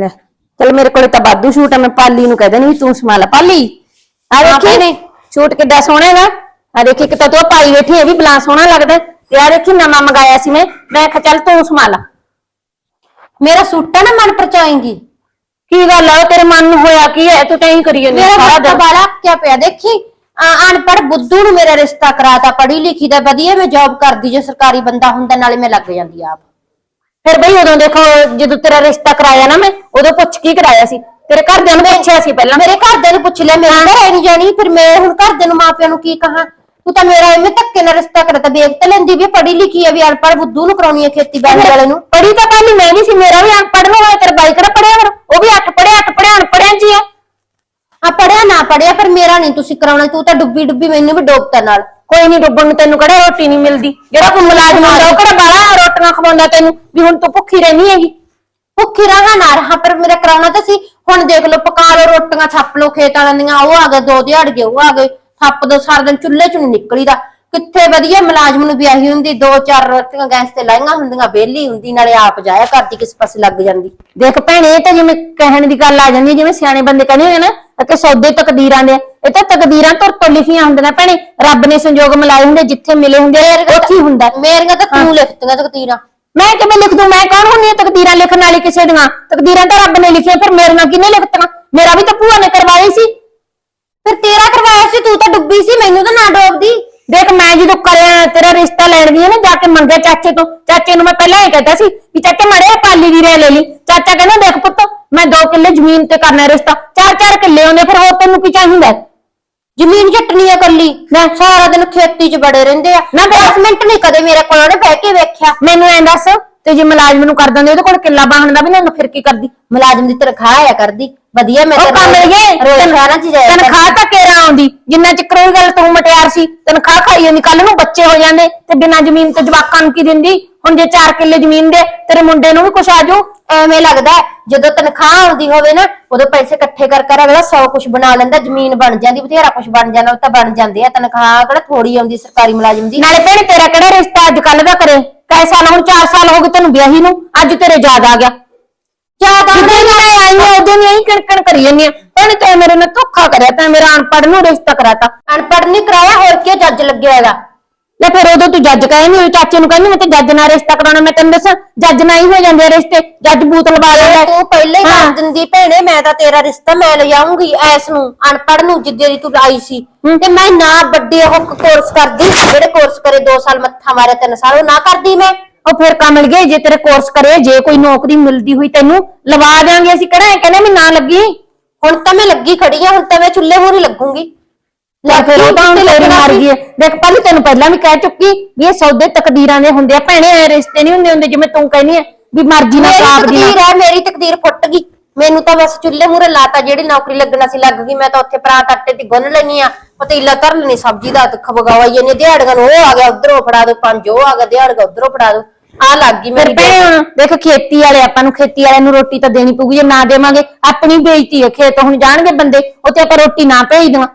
ਲੈ ਚਲ ਮੇਰੇ ਕੋਲੇ ਤਾਂ ਬਾਦੂ ਸ਼ੂਟ ਆ ਮੈਂ ਪਾਲੀ ਨੂੰ ਕਹਿ ਦੇਣੀ ਵੀ ਤੂੰ ਸੰਭਾਲ ਪਾਲੀ? ਆ ਦੇਖੀ? ਨੇ ਸ਼ੂਟ ਕਿੱਡਾ ਸੋਹਣਾ ਹੈਗਾ। ਆ ਦੇਖੀ ਇੱਕ ਤਾਂ ਤੂੰ ਆਹ ਪਾਈ ਬੈਠੀ ਇਹ ਵੀ ਬਲਾ ਸੋਹਣਾ ਲੱਗਦਾ। ਤੇ ਆ ਦੇਖੀ ਨਵਾਂ ਮੰਗਾਇਆ ਸੀ ਮੈਂ। ਮੈਂ ਕਿਹਾ ਚੱਲ ਤੂੰ ਸੰਭਾਲ ਮੇਰਾ ਸੂਟਾ ਨਾ ਮਨ ਪਰਚਾਏਂਗੀ। ਕੀ ਗੱਲ ਆ? ਤੇਰੇ ਮਨ ਨੂੰ ਹੋਇਆ ਕੀ ਹੈ? ਤੂੰ ਤਾਂ ਹੀ ਕਰੀ ਜਾਂਦੀ ਮੇਰਾ ਸਾਰਾ ਮੱਥਾ ਦਿਨ। ਬਾਲਾ ਕਿਆ ਪਿਆ? ਦੇਖੀ ਆ ਅਨਪੜ ਬੁੱਧੂ ਨੂੰ ਮੇਰਾ ਰਿਸ਼ਤਾ ਕਰਾਤਾ ਪੜ੍ਹੀ ਲਿਖੀ ਦਾ ਵਧੀਆ ਮੈਂ ਜੌਬ ਕਰਦੀ ਜੇ ਸਰਕਾਰੀ ਬੰਦਾ ਹੁੰਦਾ ਨਾਲੇ ਮੈਂ ਲੱਗ ਜਾਂਦੀ ਆਪ। ਫਿਰ ਬਈ ਉਦੋਂ ਦੇਖੋ ਜਦੋਂ ਤੇਰਾ ਰਿਸ਼ਤਾ ਕਰਾਇਆ ਨਾ ਮੈਂ ਉਦੋਂ ਪੁੱਛ ਕੀ ਕਰਾਇਆ ਸੀ? ਤੇਰੇ ਘਰਦਿਆਂ ਨੂੰ ਪੁੱਛਿਆ ਸੀ ਪਹਿਲਾਂ? ਮੇਰੇ ਘਰਦਿਆਂ ਨੇ ਪੁੱਛ ਲਿਆ ਮੇਰੇ ਘਰ ਨਹੀਂ ਜਾਣੀ ਫਿਰ ਮੈਂ ਹੁਣ ਘਰਦਿਆਂ ਨੂੰ ਮਾਪਿਆਂ ਨੂੰ ਕੀ ਕਹਾਂ? ਤੂੰ ਤਾਂ ਮੇਰਾ ਐਵੇਂ ਧੱਕੇ ਨਾਲ ਰਿਸ਼ਤਾ ਕਰਤਾ ਦੇਖ ਤੇ ਲੈਂਦੀ ਵੀ ਪੜ੍ਹੀ ਲਿਖੀ ਆ ਵੀ ਅਨਪੜ ਬੁੱਧੂ ਨੂੰ ਕਰਾਉਣੀ ਹੈ ਖੇਤੀਬਾੜੀ ਵਾਲੇ ਨੂੰ। ਪੜੀ ਤਾਂ ਕੱਲ ਮੈਂ ਵੀ ਸੀ ਮੇਰਾ ਵੀ ਅਨਪੜ੍ਹ ਨੂੰ ਹੋਇਆ ਤੇਰਾ ਬਾਈ ਕਿਹੜਾ ਪੜਿਆ ਫਿਰ? ਉਹ ਵੀ ਅੱਠ ਪੜਿਆ ਅੱਠ ਪੜਿਆ ਅਨਪੜਿਆ ਜੀ ਆ। ਆ ਪੜਿਆ ਨਾ ਪੜਿਆ ਪਰ ਮੇਰਾ ਨਹੀਂ ਤੁਸੀਂ ਕਰਾਉਣਾ ਤੂੰ ਤਾਂ ਡੁੱਬੀ ਡੁੱਬੀ ਮੈਨੂੰ ਵੀ ਡੋਬਤਾ ਨਾਲ। ਕੋਈ ਨਹੀਂ ਡੁੱਬਣ ਨੂੰ ਤੈਨੂੰ ਕਿਹੜਾ ਰੋਟੀ ਨਹੀਂ ਮਿਲਦੀ। ਜਿਹੜਾ ਕੋਈ ਮੁਲਾਜ਼ਮ ਹੁੰਦਾ ਉਹ ਕਿਹੜਾ ਬਾਲਾ ਰੋਟੀਆਂ ਖਵਾਉਂਦਾ ਤੈਨੂੰ? ਵੀ ਹੁਣ ਤੂੰ ਭੁੱਖੀ ਰਹਿਣੀ ਹੈਗੀ। ਭੁੱਖੀ ਰਹਾ ਨਾ ਰਹਾ ਪਰ ਮੇਰਾ ਕਰਾਉਣਾ ਤਾਂ ਸੀ। ਹੁਣ ਦੇਖ ਲਓ ਪਕਾ ਲਓ ਰੋਟੀਆਂ ਛੱਪ ਲਓ ਖੇਤ ਵਾਲਿਆਂ ਦੀਆਂ ਉਹ ਆ ਗਏ ਦੋ ਦਿਹਾੜ ਗਏ ਉਹ ਆ ਗਏ। ਥੱਪ ਦੋ ਸਾਰਾ ਦਿਨ ਚੁੱਲ੍ਹੇ ਚੋਂ ਨੀ ਨਿਕਲੀਦਾ। ਕਿੱਥੇ ਵਧੀਆ ਮੁਲਾਜ਼ਮ ਨੂੰ ਵਿਆਹੀ ਹੁੰਦੀ ਦੋ ਚਾਰ ਰੋਟੀਆਂ ਗੈਸ ਤੇ ਲਾਈਆਂ ਹੁੰਦੀਆਂ ਵਿਹਲੀ ਹੁੰਦੀ ਨਾਲੇ ਆਪ ਜਾਇਆ ਕਰਦੀ ਕਿਸ ਪਾਸੇ ਲੱਗ ਜਾਂਦੀ। ਦੇਖ ਭੈਣੇ ਇਹ ਤਾਂ ਜਿਵੇਂ ਕਹਿਣ ਦੀ ਗੱਲ ਆ ਜਾਂਦੀ ਹੈ ਜਿਵੇਂ ਸਿਆਣੇ ਬੰਦੇ ਕਹਿੰਦੇ ਹੁੰਦੇ ਨਾ ਕਿ ਸੌਦੇ ਤਕਦੀਰਾਂ ਦੇ ਆ। ਇਹ ਤਾਂ ਤਕਦੀਰਾਂ ਤੁਰ ਤੋਂ ਲਿਖੀਆਂ ਹੁੰਦੀਆਂ ਭੈਣੇ ਰੱਬ ਨੇ ਸੰਜੋਗ ਮਿਲਾਏ ਹੁੰਦੇ ਜਿੱਥੇ ਮਿਲੇ ਹੁੰਦੇ ਆ, ਉੱਥੇ ਹੀ ਹੁੰਦਾ। ਮੇਰੀਆਂ ਤਾਂ ਤੂੰ ਲਿਖਤੀਆਂ ਤਕਦੀਰਾਂ। ਮੈਂ ਕਿਵੇਂ ਲਿਖ ਦੂੰ? ਮੈਂ ਕੌਣ ਹੁੰਨੀ ਆ ਤਕਦੀਰਾਂ ਲਿਖਣ ਵਾਲੀ ਕਿਸੇ ਦੀਆਂ? ਤਕਦੀਰਾਂ ਤਾਂ ਰੱਬ ਨੇ ਲਿਖੀਆਂ ਫਿਰ ਮੇਰੇ ਨਾਲ ਕਿਹਨੇ ਲਿਖਤੀਆਂ? ਮੇਰਾ ਵੀ ਤਾਂ ਭੂਆ ਨੇ ਕਰਵਾਈ ਸੀ। ਫਿਰ ਤੇਰਾ ਕਰਵਾਇਆ ਸੀ ਤੂੰ ਤਾਂ ਡੁੱਬੀ ਸੀ ਮੈਨੂੰ ਤਾਂ ਨਾ ਡੋਬਦੀ। ਦੇਖ ਮੈਂ ਜਦੋਂ ਕਰਿਆ ਤੇਰਾ ਰਿਸ਼ਤਾ ਲੈਣ ਗਈ ਨਾ ਜਾ ਕੇ ਮੰਗਿਆ ਚਾਚੇ ਤੋਂ। ਚਾਚੇ ਨੂੰ ਮੈਂ ਪਹਿਲਾਂ ਇਹ ਕਹਿੰਦਾ ਸੀ ਕਿ ਚਾਚਾ ਮੜੇ ਪਾਲੀ ਦੀ ਰਹਿ ਲੈ ਲਈ। ਚਾਚਾ ਕਹਿੰਦਾ ਦੇਖ ਪੁੱਤ ਮੈਂ 2 ਕਿੱਲੇ ਜ਼ਮੀਨ ਤੇ ਕਰਨਾ ਰਿਸ਼ਤਾ। 4-4 ਕਿੱਲੇ ਆਉਂਦੇ ਫਿਰ ਹੋਰ ਤੈਨੂੰ ਕੀ ਚਾਹੀਦਾ? ਜ਼ਮੀਨ ਜੱਟਣੀ ਆ ਕੱਲੀ ਨਾ ਸਾਰਾ ਦਿਨ ਖੇਤੀ 'ਚ ਬੜੇ ਰਹਿੰਦੇ ਆ। ਨਾ 10 ਮਿੰਟ ਨਹੀਂ ਕਦੇ ਮੇਰੇ ਕੋਲ ਉਹਨੇ ਬਹਿ ਕੇ ਵੇਖਿਆ। ਮੈਨੂੰ ਐਂ ਦੱਸ ਤੇ ਜੇ ਮੁਲਾਜ਼ਮ ਨੂੰ ਕਰ ਦਿੰਦੇ ਉਹਦੇ ਕੋਲ ਕਿੱਲਾ ਬਾਹਣ ਦਾ ਵੀ ਨਾ ਫਿਰ ਕੀ ਕਰਦੀ? ਮੁਲਾਜ਼ਮ ਦੀ ਤਨਖਾਹ ਆਇਆ ਕਰਦੀ। ਵਧੀਆ ਮੈਂ ਉਹ ਕੰਮ ਲਈਏ ਸ਼ਹਿਰਾਂ 'ਚ ਜਾਇਆ। ਤਨਖਾਹ ਤਾਂ ਕੇਰਾ ਆਉਂਦੀ। ਜਿੰਨਾ ਚਿਰ ਉਹ ਗੱਲ ਤੂੰ ਮਟਿਆਰ ਸੀ ਤਨਖਾਹ ਖਾਈ ਜਾਂਦੀ। ਕੱਲ ਨੂੰ ਬੱਚੇ ਹੋ ਜਾਂਦੇ ਤੇ ਬਿਨਾਂ ਜ਼ਮੀਨ ਤੇ ਜਵਾਕਾਂ ਨੂੰ ਕੀ ਦਿੰਦੀ? ਹੁਣ ਜੇ 4 ਕਿੱਲੇ ਜ਼ਮੀਨ ਦੇ ਤੇਰੇ ਮੁੰਡੇ ਨੂੰ ਵੀ ਕੁਛ ਆ ਜਾਊ। ਐਵੇਂ ਲੱਗਦਾ ਜਦੋਂ ਤਨਖਾਹ ਆਉਂਦੀ ਹੋਵੇ ਨਾ ਉਦੋਂ ਪੈਸੇ ਇਕੱਠੇ ਕਰ ਕਰ ਅਗਲਾ 100 ਕੁਝ ਬਣਾ ਲੈਂਦਾ ਜ਼ਮੀਨ ਬਣ ਜਾਂਦੀ ਬਥੇਰਾ ਕੁਝ ਬਣ ਜਾਂਦਾ ਉਹ ਤਾਂ ਬਣ ਜਾਂਦੇ ਆ। ਤਨਖਾਹ ਕਿਹੜਾ ਥੋੜੀ ਆਉਂਦੀ ਸਰਕਾਰੀ ਮੁਲਾਜ਼ਮ ਦੀ। ਨਾਲੇ ਭੈਣੇ ਤੇਰਾ ਕਿਹੜਾ ਰਿਸ਼ਤਾ ਅੱਜ ਕੱਲ ਦਾ ਕਰੇ? ਕੈ ਸਾਲ ਹੁਣ 4 ਸਾਲ ਹੋ ਗਏ ਤੈਨੂੰ ਵਿਆਹੀ ਨੂੰ ਅੱਜ ਤੇਰੇ ਯਾਦ ਆ ਗਿਆ। ਜ਼ਿਆਦਾ ਜਿੱਦਾਂ ਮੈਂ ਆਈ ਹਾਂ ਉਦੋਂ ਨਹੀਂ ਕਣਕਣ ਕਰੀ ਜਾਂਦੀ ਆ ਭੈਣੇ ਤੈਂ ਮੇਰੇ ਨਾਲ ਧੋਖਾ ਕਰਿਆ ਤੈਂ ਮੇਰਾ ਅਨਪੜ੍ਹ ਨੂੰ ਰਿਸ਼ਤਾ ਕਰਾਤਾ। ਅਨਪੜ੍ਹ ਨਹੀਂ ਕਰਾਇਆ ਹੋਰ ਕੀ ਜੱਜ ਲੱਗਿਆ ਹੈਗਾ ਲੈ ਫਿਰ ਉਦੋਂ ਤੂੰ ਜੱਜ ਕਹੇ ਨਹੀਂ ਚਾਚੇ ਨੂੰ ਕਹਿੰਦੀ ਮੈਂ ਤੇ ਜੱਜ ਨਾਲ ਰਿਸ਼ਤਾ ਕਰਾਉਣਾ ਮੈਂ ਤੈਨੂੰ ਦੱਸਾਂ ਜੱਜ ਨਾਲ ਹੀ ਹੋ ਜਾਂਦੇ ਆ ਰਿਸ਼ਤੇ ਜੱਜ ਬੂਤ ਲਵਾ ਲੈਂਦਾ। ਤੂੰ ਪਹਿਲੇ ਹੀ ਹਾਂ। ਕਰ ਦਿੰਦੀ ਭੈਣੇ ਮੈਂ ਤਾਂ ਤੇਰਾ ਰਿਸ਼ਤਾ ਮੈਂ ਲਿਆਉਂਗੀ ਐਸ ਨੂੰ ਅਨਪੜ੍ਹ ਨੂੰ ਜਿੱਦੇ ਦੀ ਤੂੰ ਆਈ ਸੀ। ਤੇ ਮੈਂ ਨਾ ਵੱਡੇ ਉਹ ਕੋਰਸ ਕਰਦੀ ਜਿਹੜੇ ਕੋਰਸ ਕਰੇ 2 ਸਾਲ ਮੱਥਾ ਮਾਰਿਆ 3 ਸਾਲ ਉਹ ਨਾ ਕਰਦੀ ਮੈਂ। ਉਹ ਫਿਰ ਕਮਲ ਗਏ ਜੇ ਤੇਰੇ ਕੋਰਸ ਕਰੇ ਜੇ ਕੋਈ ਨੌਕਰੀ ਮਿਲਦੀ ਹੋਈ ਤੈਨੂੰ ਲਵਾ ਦਿਆਂਗੇ ਅਸੀਂ ਕਿਹੜਾ? ਇਹ ਕਹਿੰਦੇ ਵੀ ਨਾ ਲੱਗੀ। ਹੁਣ ਤਾਂ ਮੈਂ ਲੱਗੀ ਖੜੀ ਆ ਹੁਣ ਤਾਂ ਮੈਂ ਚੁੱਲ੍ਹੇ ਮੂਹਰੇ ਲੱਗੂੰਗੀ। ਲੈ ਫਿਰ ਉਹ ਤਾਂ ਤੇਰੀ ਮਰਜ਼ੀ? ਹੈ। ਦੇਖ ਪਹਿਲੇ ਤੈਨੂੰ ਪਹਿਲਾਂ ਵੀ ਕਹਿ ਚੁੱਕੀ ਵੀ ਇਹ ਸੌਦੇ ਤਕਦੀਰਾਂ ਦੇ ਹੁੰਦੇ ਆ। ਭੈਣੇ ਇਹ ਰਿਸ਼ਤੇ ਨਹੀਂ ਹੁੰਦੇ ਹੁੰਦੇ ਜਿਵੇਂ ਤੂੰ ਕਹਿੰਦੀ ਹੈ ਵੀ ਮਰਜ਼ੀ ਨਾਲ ਮੇਰੀ ਸਾਬ ਦੀ ਤਕਦੀਰ ਹੈ ਮੇਰੀ ਤਕਦੀਰ ਫੁੱਟ ਗਈ। ਮੈਨੂੰ ਤਾਂ ਬਸ ਚੁੱਲ੍ਹੇ ਮੂਹਰੇ ਲਾਤਾ ਜਿਹੜੀ ਨੌਕਰੀ ਲੱਗਣਾ ਸੀ ਲੱਗ ਗਈ। ਮੈਂ ਤਾਂ ਉੱਥੇ ਪਰਾਤ ਆਟੇ ਦੀ ਗੁੰਨ ਲੈਣੀ ਆ ਪਤੀਲਾ ਧਰ ਲੈਣੀ ਸਬਜ਼ੀ ਦਾ ਤੇ ਖਬਗਾਵਾਈ ਜਾਂਦੀ ਦਿਹਾੜੀਆਂ ਨੂੰ ਉਹ ਆ ਗਿਆ ਉਧਰੋਂ ਫੜਾ ਦੋ ਪੰਜ ਉਹ ਆ ਗਿਆ ਦਿਹਾੜੀਆਂ ਉਧਰੋਂ ਫੜਾ ਦੋ। ਆ ਲੱਗ ਗਈ ਫਿਰ ਮੇਰੀ ਭੈਣੇ ਹੁਣ ਦੇਖ ਖੇਤੀ ਵਾਲੇ ਆਪਾਂ ਨੂੰ ਖੇਤੀ ਵਾਲਿਆਂ ਨੂੰ ਰੋਟੀ ਤਾਂ ਦੇਣੀ ਪਊਗੀ। ਜੇ ਨਾ ਦੇਵਾਂਗੇ ਆਪਣੀ ਬੇਇੱਜ਼ਤੀ ਹੈ। ਖੇਤ ਹੁਣ ਜਾਣਗੇ ਬੰਦੇ ਉੱਥੇ ਆਪਾਂ ਰੋਟੀ ਨਾ ਭੇਜ ਦੇਵਾਂ।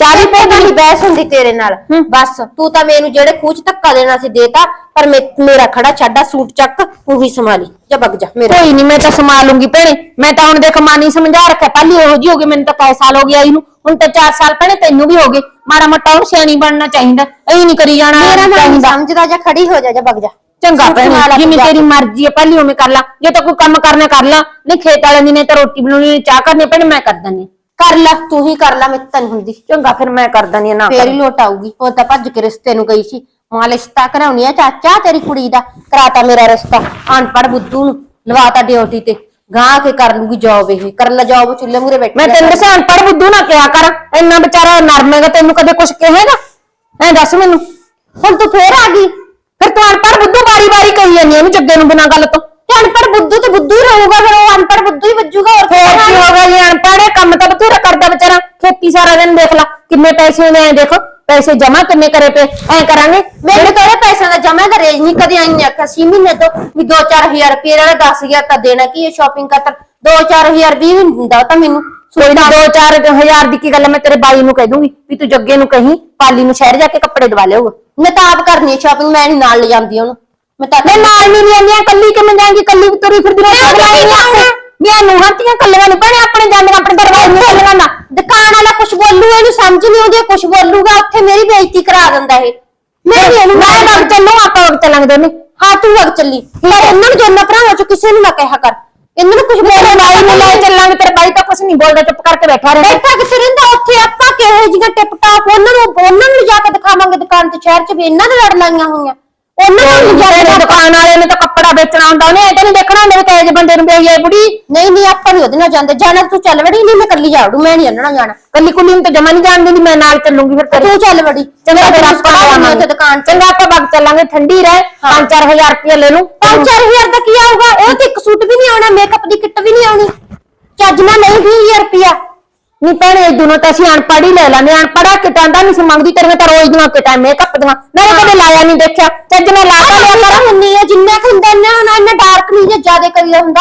ਚਾਲੀ ਪੇ ਦੀ ਬਹਿਸ ਹੁੰਦੀ ਤੇਰੇ ਨਾਲ। ਬਸ ਤੂੰ ਤਾਂ ਮੈਨੂੰ ਜਿਹੜੇ ਖੂਚ ਧੱਕਾ ਦੇਣਾ ਸੀ ਦੇਤਾ ਪਰ ਮੇ- ਮੇਰਾ ਖੜਾ ਛੱਡਾ ਸੂਟ ਚੱਕ ਤੂੰ ਹੀ ਸੰਭਾਲੀ। ਜਾ ਵਗ ਜਾ ਮੇਰਾ। ਕੋਈ ਨਹੀਂ ਮੈਂ ਤਾਂ ਸਮਾ ਲੂੰਗੀ ਭੈਣੇ। ਮੈਂ ਤਾਂ ਹੁਣ ਦੇਖ ਮਾਨੀ ਸਮਝਾ ਰੱਖਿਆ। ਪਹਿਲੀ ਇਹੋ ਜੀ ਹੋ ਗਈ ਮੈਨੂੰ ਤਾਂ ਕਈ ਸਾਲ ਹੋ ਗਿਆ ਇਹਨੂੰ ਹੁਣ ਤਾਂ 4 ਸਾਲ ਭੈਣੇ ਤੈਨੂੰ ਵੀ ਹੋ ਗਏ। ਮਾੜਾ ਮੋਟਾ ਹੁਣ ਸਿਆਣੀ ਬਣਨਾ ਚਾਹੀਦਾ। ਐਂ ਨਹੀਂ ਕਰੀ ਜਾਣਾ ਮੇਰਾ ਮਨ ਚਾਹੀਦਾ। ਸਮਝਦਾ ਜਾ ਖੜੀ ਹੋ ਜਾ ਜਾ ਵਗ ਜਾ। ਚੰਗਾ ਸੂਟ ਭੈਣੇ ਆਪਣੀ ਜਿਵੇਂ ਜਾ ਤੇਰੀ। ਮਰਜ਼ੀ ਹੈ ਪਹਿਲੀ ਉਵੇਂ ਕਰ ਲਾ। ਜੇ ਤਾਂ ਕੋਈ ਕੰਮ ਕਰਨਾ ਕਰ ਲਾ। ਨਹੀਂ ਖੇਤ ਵਾਲਿਆਂ ਦੀ ਨੇ ਤਾਂ ਰੋਟੀ ਬਣਾਉਣੀ ਨੇ ਚਾਹ ਕਰਨੀ ਭੈਣੇ ਮੈਂ ਕਰ ਦਿੰਦੀ ਕਰ ਲੈ ਤੂੰ ਹੀ ਕਰ ਲੈ ਮੈਂ ਤੈਨੂੰ ਹੁੰਦੀ। ਚੰਗਾ ਫਿਰ ਮੈਂ ਕਰ ਹਾਂ, ਨਾ ਫੇਰ ਹੀ ਲੋਟ ਆਊਗੀ। ਉਹ ਤਾਂ ਭੱਜ ਕੇ ਰਿਸ਼ਤੇ ਨੂੰ ਗਈ ਸੀ। ਮਾਂ ਰਿਸ਼ਤਾ ਕਰਾਉਣੀ ਆ ਚਾਚਾ ਤੇਰੀ ਕੁੜੀ ਦਾ। ਕਰਾਤਾ ਮੇਰਾ ਰਿਸ਼ਤਾ। ਅਨਪੜ ਬੁੱਧੂ ਨੂੰ ਲਵਾਤਾ ਡਿਊਟੀ ਤੇ। ਗਾਂ ਕੇ ਕਰ ਲੂਗੀ ਜੌਬ ਇਹ। ਕਰ ਲੈ ਜੌਬ ਚੁੱਲ੍ਹੇ ਮੂਰੇ ਬੈਠੀ ਮੈਂ ਤੈਨੂੰ ਦੱਸਾਂ ਅਨਪੜ੍ਹ ਬੁੱਧੂ ਨਾ ਕਿਹਾ ਕਰ। ਇੰਨਾ ਵਿਚਾਰਾ ਨਰਮ ਹੈਗਾ ਤੈਨੂੰ ਕਦੇ ਕੁਝ ਕਹੇਗਾ? ਐ ਦੱਸ ਮੈਨੂੰ। ਹੁਣ ਤੂੰ ਫੇਰ ਆ ਗਈ। ਫਿਰ ਤੂੰ ਅਨਪੜ੍ਹ ਬੁੱਧੂ ਬਾਰੀ ਬਾਰੀ ਕਹੀ ਜਾਂਦੀ ਐ ਉਹਨੂੰ ਜੱਗੇ ਨੂੰ ਬਿਨਾਂ ਗੱਲ ਤੇ। ਅਨਪੜ ਬੁੱਧੂ ਤੇ ਬੁੱਧੂ ਹੀ ਰਹੂਗਾ ਫਿਰ ਉਹ ਅਨਪੜ ਬੁੱਧੂ ਹੀ ਵੱਜੂਗਾ ਹੋਰ ਫੇਰ ਕੀ ਹੋਗਾ ਜੀ ਅਨਪੜ੍ਹ ਹੈ, ਕੰਮ ਤਾਂ ਬਥੇਰਾ ਕਰਦਾ ਵਿਚਾਰਾ ਖੇਤੀ ਸਾਰਾ ਦਿਨ ਦੇਖ ਲਾ ਕਿੰਨੇ ਪੈਸੇ ਨੇ ਦੇਖੋ ਪੈਸੇ ਜਮਾ ਕਿੰਨੇ ਕਰੇ ਪਏ ਐ ਕਰਾਂਗੇ ਮੈਨੂੰ ਤਾਂ ਇਹ ਪੈਸਿਆਂ ਦਾ ਜਮਾ ਦਾ ਰੇਜ ਨਹੀਂ ਕਦੇ ਆਈ ਆਖਿਆ ਸੀ ਮਹੀਨੇ ਤੋਂ ਵੀ 2-4000 ਰੁਪਏ ਨਾਲ 10000 ਤਾਂ ਦੇਣਾ ਕੀ ਹੈ ਸ਼ਾਪਿੰਗ ਖਾਤਰ 2-4000 ਵੀ ਨਹੀਂ ਦਿੰਦਾ ਤਾਂ ਮੈਨੂੰ। ਕੋਈ ਨਾ 2-4000 ਦੀ ਕੀ ਗੱਲ ਹੈ, ਮੈਂ ਤੇਰੇ ਬਾਈ ਨੂੰ ਕਹਿ ਦੂੰਗੀ ਵੀ ਤੂੰ ਜੱਗੇ ਨੂੰ ਕਹੀਂ ਪਾਲੀ ਨੂੰ ਸ਼ਹਿਰ ਜਾ ਕੇ ਕੱਪੜੇ ਦਵਾ ਲਿਆਊਗਾ। ਮੈਂ ਤਾਂ ਆਪ ਕਰਨੀ ਸ਼ਾਪਿੰਗ ਮੈਂ ਨਹੀਂ ਨਾਲ ਲੈ ਜਾਂਦੀ ਉਹਨੂੰ। ਮੈਂ ਤਾਂ ਮੈਂ ਨਾਲ ਨਹੀਂ ਲੈਂਦੀ ਕੱਲੀ ਕਿਵੇਂ ਜਾਏਂਗੀ? ਕੱਲੀ ਤੁਰੀ ਫਿਰਦੀ ਰਹਿ ਮੈਂ ਕਿਉਂ ਨਹੀਂ ਜਾਣਾ? ਵੀ ਇਹ ਨੂੰਹਾਂ ਧੀਆਂ ਕੱਲੀਆਂ ਨਹੀਂ ਭੈਣੇ ਆਪਣੇ ਜਾਂਦੇ ਆਪਣੇ ਦਰਬਾਰ ਨੂੰ ਕੱਲੀਆਂ ਨਾ। ਦੁਕਾਨ ਵਾਲਾ ਕੁਝ ਬੋਲੂ ਇਹਨੂੰ ਸਮਝ ਨਹੀਂ ਆਉਂਦੀ ਕੁਝ ਬੋਲੂਗਾ ਉੱਥੇ ਮੇਰੀ ਬੇਇੱਜ਼ਤੀ ਕਰਾ ਦਿੰਦਾ ਇਹ। ਮੈਂ ਵੀ ਇਹਨੂੰ ਮੈਂ ਵਗ ਚੱਲੂ ਆਪਾਂ ਵਗ ਚੱਲਾਂਗੇ ਦੋਨੇ। ਹਾਂ ਤੂੰ ਵਗ ਚੱਲੀ। ਪਰ ਇਹਨਾਂ ਨੂੰ ਦੋਨਾਂ ਭਰਾਵਾਂ ਚੋਂ ਕਿਸੇ ਨੂੰ ਨਾ ਕਹਿਆ ਕਰ। ਇਹਨਾਂ ਨੂੰ ਕੁਝ ਤੇਰੇ ਬਾਈ ਨੂੰ ਲੈ ਚੱਲਾਂਗੇ ਤੇਰੇ ਬਾਈ ਤਾਂ ਕੁਛ ਨਹੀਂ ਬੋਲਦਾ ਚੁੱਪ ਕਰਕੇ ਬੈਠਾ ਰਹਿੰਦਾ। ਬੈਠਾ ਕਿੱਥੇ ਰਹਿੰਦਾ? ਉੱਥੇ ਆਪਾਂ ਕਿਹੋ ਜਿਹੀਆਂ ਟਿਪ ਟਾਪ ਉਹਨਾਂ ਨੂੰ ਉਹਨਾਂ ਨੂੰ ਜਾ ਕੇ ਦਿਖਾਵਾਂਗੇ ਦੁਕਾਨ ਤੇ ਸ਼ਹਿਰ 'ਚ ਵੀ। ਇਹਨਾਂ ਨੇ ਲੜ ਲਾਈਆਂ ਹੋਈਆਂ। ਉਹਨਾਂ ਨੂੰ ਜਾ ਜਿਹੜੇ ਕੇ ਦੁਕਾਨ ਵਾਲੇ ਨੇ ਤਾਂ ਕੱਪੜਾ ਵੇਚਣਾ ਹੁੰਦਾ ਉਹਨੇ ਇਹ ਤਾਂ ਨਹੀਂ ਦੇਖਣਾ ਹੁੰਦਾ ਵੀ ਕਿਹੋ ਜਿਹੇ ਬੰਦੇ ਨੂੰ ਵਿਆਹੀ ਹੈ ਬੁੜੀ। ਨਹੀਂ ਨਹੀਂ ਆਪਾਂ ਨਹੀਂ ਉਹਦੇ ਨਾਲ ਜਾਂਦੇ। ਜਾਣਾ ਤੂੰ ਚੱਲ ਵੜੀ ਨਹੀਂ ਮੈਂ ਕੱਲੀ ਜਾੜੂ ਮੈਂ ਨਹੀਂ ਉਹਨਾਂ ਨਾਲ ਜਾਣਾ। ਕੱਲੀ ਕੁੜੀ ਨੂੰ ਤਾਂ ਜਮਾ ਨਹੀਂ ਜਾਣ ਦਿੰਦੀ ਮੈਂ ਨਾਲ ਚੱਲੂੰਗੀ ਫਿਰ ਤੇਰੇ। ਤੂੰ ਚੱਲ ਵੜੀ। ਚੰਗਾ ਫਿਰ ਆਪਾਂ ਆਵਾਂਗੇ। ਉੱਥੇ ਦੁਕਾਨ ਚੰਗਾ ਆਪਾਂ ਚੱਲਾਂਗੇ ਠੰਡੀ ਰਹਿ 5-4000 ਰੁਪਏ ਲੈ ਲੂੰ 5-4000 ਦਾ ਕੀ ਆਊਗਾ? ਉਹ ਤੇ ਇੱਕ ਸੂਟ ਵੀ ਨਹੀਂ ਆਉਣਾ ਮੇਕਅਪ ਦੀ ਕਿੱਟ ਵੀ ਨਹੀਂ ਆਉਣੀ। ਚੱਜ ਨਾਲ ਨਹੀਂ 20000 ਰੁਪਿਆ ਨਹੀਂ ਭੈਣੇ ਇਹ ਦੋਨੋਂ ਤਾਂ ਅਸੀਂ ਅਨਪੜ੍ਹ ਹੀ ਲੈ ਲੈਂਦੇ ਅਨਪੜ੍ਹਾ ਕਿਤਾਂ ਦਾ ਨਹੀਂ ਮੰਗਦੀ ਤੇਰੀਆਂ ਤਾਂ ਰੋਜ਼ ਦੀਆਂ ਕਿਤਾਂ ਮੇਕਅਪ ਦੀਆਂ। ਮੈਂ ਕਦੇ ਲਾਇਆ ਨਹੀਂ ਦੇਖਿਆ। ਚੱਜ ਨਾਲ ਲਾ ਕੇ ਲਿਆ ਕਰ। ਹੁੰਨੀ ਹੈ ਜਿੰਨਾ ਕੁ ਹੁੰਦਾ ਨਾ ਨਾ ਇੰਨਾ ਡਾਰਕ ਨਹੀਂ ਜਾਂ ਜ਼ਿਆਦਾ ਕਰੀਦਾ ਹੁੰਦਾ।